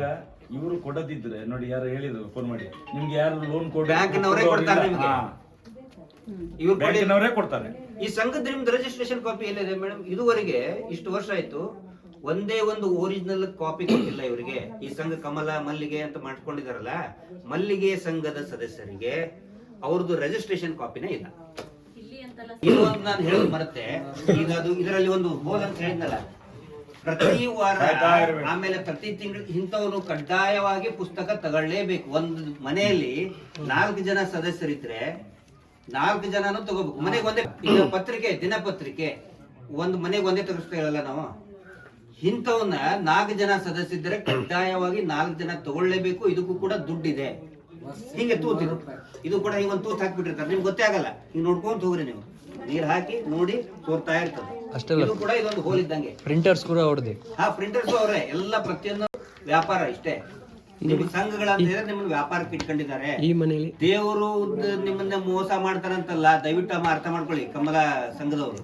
ಇವರು ಕೊಡದಿದ್ರೆ ನೋಡಿ ಯಾರು ಹೇಳಿದ್ರು ಫೋನ್ ಮಾಡಿ. ನಿಮ್ಗೆ ಯಾರು ಲೋನ್ ಕೊಡ ಬ್ಯಾಂಕ್ನವರೇ ಕೊಡ್ತಾರೆ ನಿಮ್ಗೆ. ಇವ್ರು ಕೊಡಿ- ಬ್ಯಾಂಕಿನವರೇ ಕೊಡ್ತಾರೆ. ಈ ಸಂಘದ ನಿಮ್ದು ರಿಜಿಸ್ಟ್ರೇಷನ್ ಕಾಪಿ ಎಲ್ಲಿದೆ ಮೇಡಮ್ ಇದುವರೆಗೆ ಇಷ್ಟು ವರ್ಷ ಆಯ್ತು ಒಂದೇ ಒಂದು ಒರಿಜಿನಲ್ ಕಾಪಿ ಕೊಟ್ಟಿಲ್ಲ ಇವರಿಗೆ. ಈ ಸಂಘ ಕಮಲ ಮಲ್ಲಿಗೆ ಅಂತ ಮಾಡ್ಕೊಂಡಿದಾರಲ್ಲ ಮಲ್ಲಿಗೆ ಸಂಘದ ಸದಸ್ಯರಿಗೆ ಅವ್ರದ್ದು ರಿಜಿಸ್ಟ್ರೇಷನ್ ಕಾಪಿನೇ ಇಲ್ಲ. ಇದು ಒಂದು ನಾನು ಹೇಳೋದು ಮರತೆ. ಈಗ ಅದು ಇದರಲ್ಲಿ ಒಂದು ಹೋಲ್ ಅಂತ ಹೇಳಿದ್ನಲ್ಲ ಪ್ರತಿ ವಾರ ಆಮೇಲೆ ಪ್ರತಿ ತಿಂಗಳು ಇಂಥವ್ರು ಕಡ್ಡಾಯವಾಗಿ ಪುಸ್ತಕ ತಗೊಳ್ಳೇಬೇಕು. ಒಂದು ಮನೆಯಲ್ಲಿ ನಾಲ್ಕು ಜನ ಸದಸ್ಯರಿದ್ರೆ ನಾಲ್ಕು ಜನನು ತಗೋಬೇಕು. ಮನೆಗೆ ಒಂದೇ ಈಗ ಪತ್ರಿಕೆ ದಿನಪತ್ರಿಕೆ. ಒಂದು ಮನೆಗೆ ಒಂದೇ ತರಿಸ್ತಾ ಇರಲ್ಲ ನಾವು. ಇಂಥವನ್ನ ನಾಲ್ಕು ಜನ ಸದಸ್ಯರಿದ್ರೆ ಕಡ್ಡಾಯವಾಗಿ ನಾಲ್ಕು ಜನ ತಗೊಳ್ಳೇಬೇಕು. ಇದಕ್ಕೂ ಕೂಡ ದುಡ್ಡಿದೆ. ಹಿಂಗೆ ತೂತ್ ಇದು ಕೂಡ ಹಿಂಗೆ ಒಂದು ತೂತ್ ಹಾಕ್ಬಿಟ್ಟಿರ್ತಾರೆ. ನಿಮ್ಗೆ ಗೊತ್ತೇ ಆಗಲ್ಲ. ಹಿಂಗೆ ನೋಡ್ಕೊಂಡು ಹೋಗ್ರಿ ನೀವು. ನೀರು ಹಾಕಿ ನೋಡಿ ತೋರ್ತಾ ಇರ್ತದೆ. ಇದು ಕೂಡ ಇದೊಂದು ಹೋಲ್ ಇದ್ದಂಗೆ. ಪ್ರಿಂಟರ್ಸ್ ಕೂಡ ಅವ್ರದ್ದೇ. ಹಾ ಪ್ರಿಂಟರ್ಸ್ ಅವರೇ. ಎಲ್ಲ ಪ್ರತಿಯೊಂದು ವ್ಯಾಪಾರ ಇಷ್ಟೇ. ನಿಮ್ಮ ಸಂಘಗಳಂತ ಹೇಳಿದ್ರೆ ನಿಮ್ಮನ್ನ ವ್ಯಾಪಾರಕ್ಕೆ ಇಟ್ಕೊಂಡಿದ್ದಾರೆ. ಈ ಮನೆಯಲ್ಲಿ. ದೇವರು ನಿಮ್ಮನ್ನ ಮೋಸ ಮಾಡ್ತಾರಂತಲ್ಲ ದಯವಿಟ್ಟು ಅಮ್ಮ ಅರ್ಥ ಮಾಡ್ಕೊಳ್ಳಿ ಕಮಲ ಸಂಘದವರು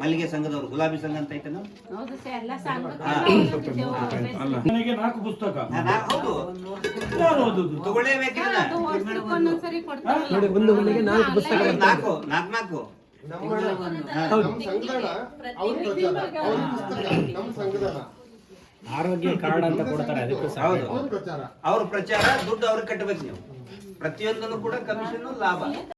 ಮಲ್ಲಿಗೆ ಸಂಘದವರು ಗುಲಾಬಿ ಸಂಘ ಅಂತ ಐತೇನು? ಹೌದು ಸರ್ ಎಲ್ಲ ಸಂಘ ನನಗೆ ನಾಲ್ಕು ಪುಸ್ತಕ. ಹೌದು. ಯಾರು ಓದುದು ತಗೊಳ್ಳೇಬೇಕಿಲ್ಲ. ಕೊಡ್ತಾರಲ್ಲ. ನೋಡಿ ಒಂದು ಮನೆಗೆ ನಾಲ್ಕು ಪುಸ್ತಕ ನಾಲ್ಕು ನಾಲ್ಕು ನಾಲ್ಕು. ನಮ್ಮ ನಮ್ಮ ಸಂಘದಣ ಅವ್ರ ಪ್ರಚಾರ ಅವ್ರ ಪುಸ್ತಕ ನಮ್ಮ ಸಂಘದಣ ಆರೋಗ್ಯ ಕಾರ್ಡ್ ಅಂತ ಕೊಡ್ತಾರೆ ಅದಕ್ಕೂ ಹೌದು. ಅವ್ರ ಪ್ರಚಾರ. ಅವ್ರ ಪ್ರಚಾರ ದುಡ್ಡು ಅವ್ರಿಗೆ ಕಟ್ಟಬೇಕು ನೀವು. ಪ್ರತಿಯೊಂದನ್ನು ಕೂಡ ಕಮಿಷನ್ ಲಾಭ.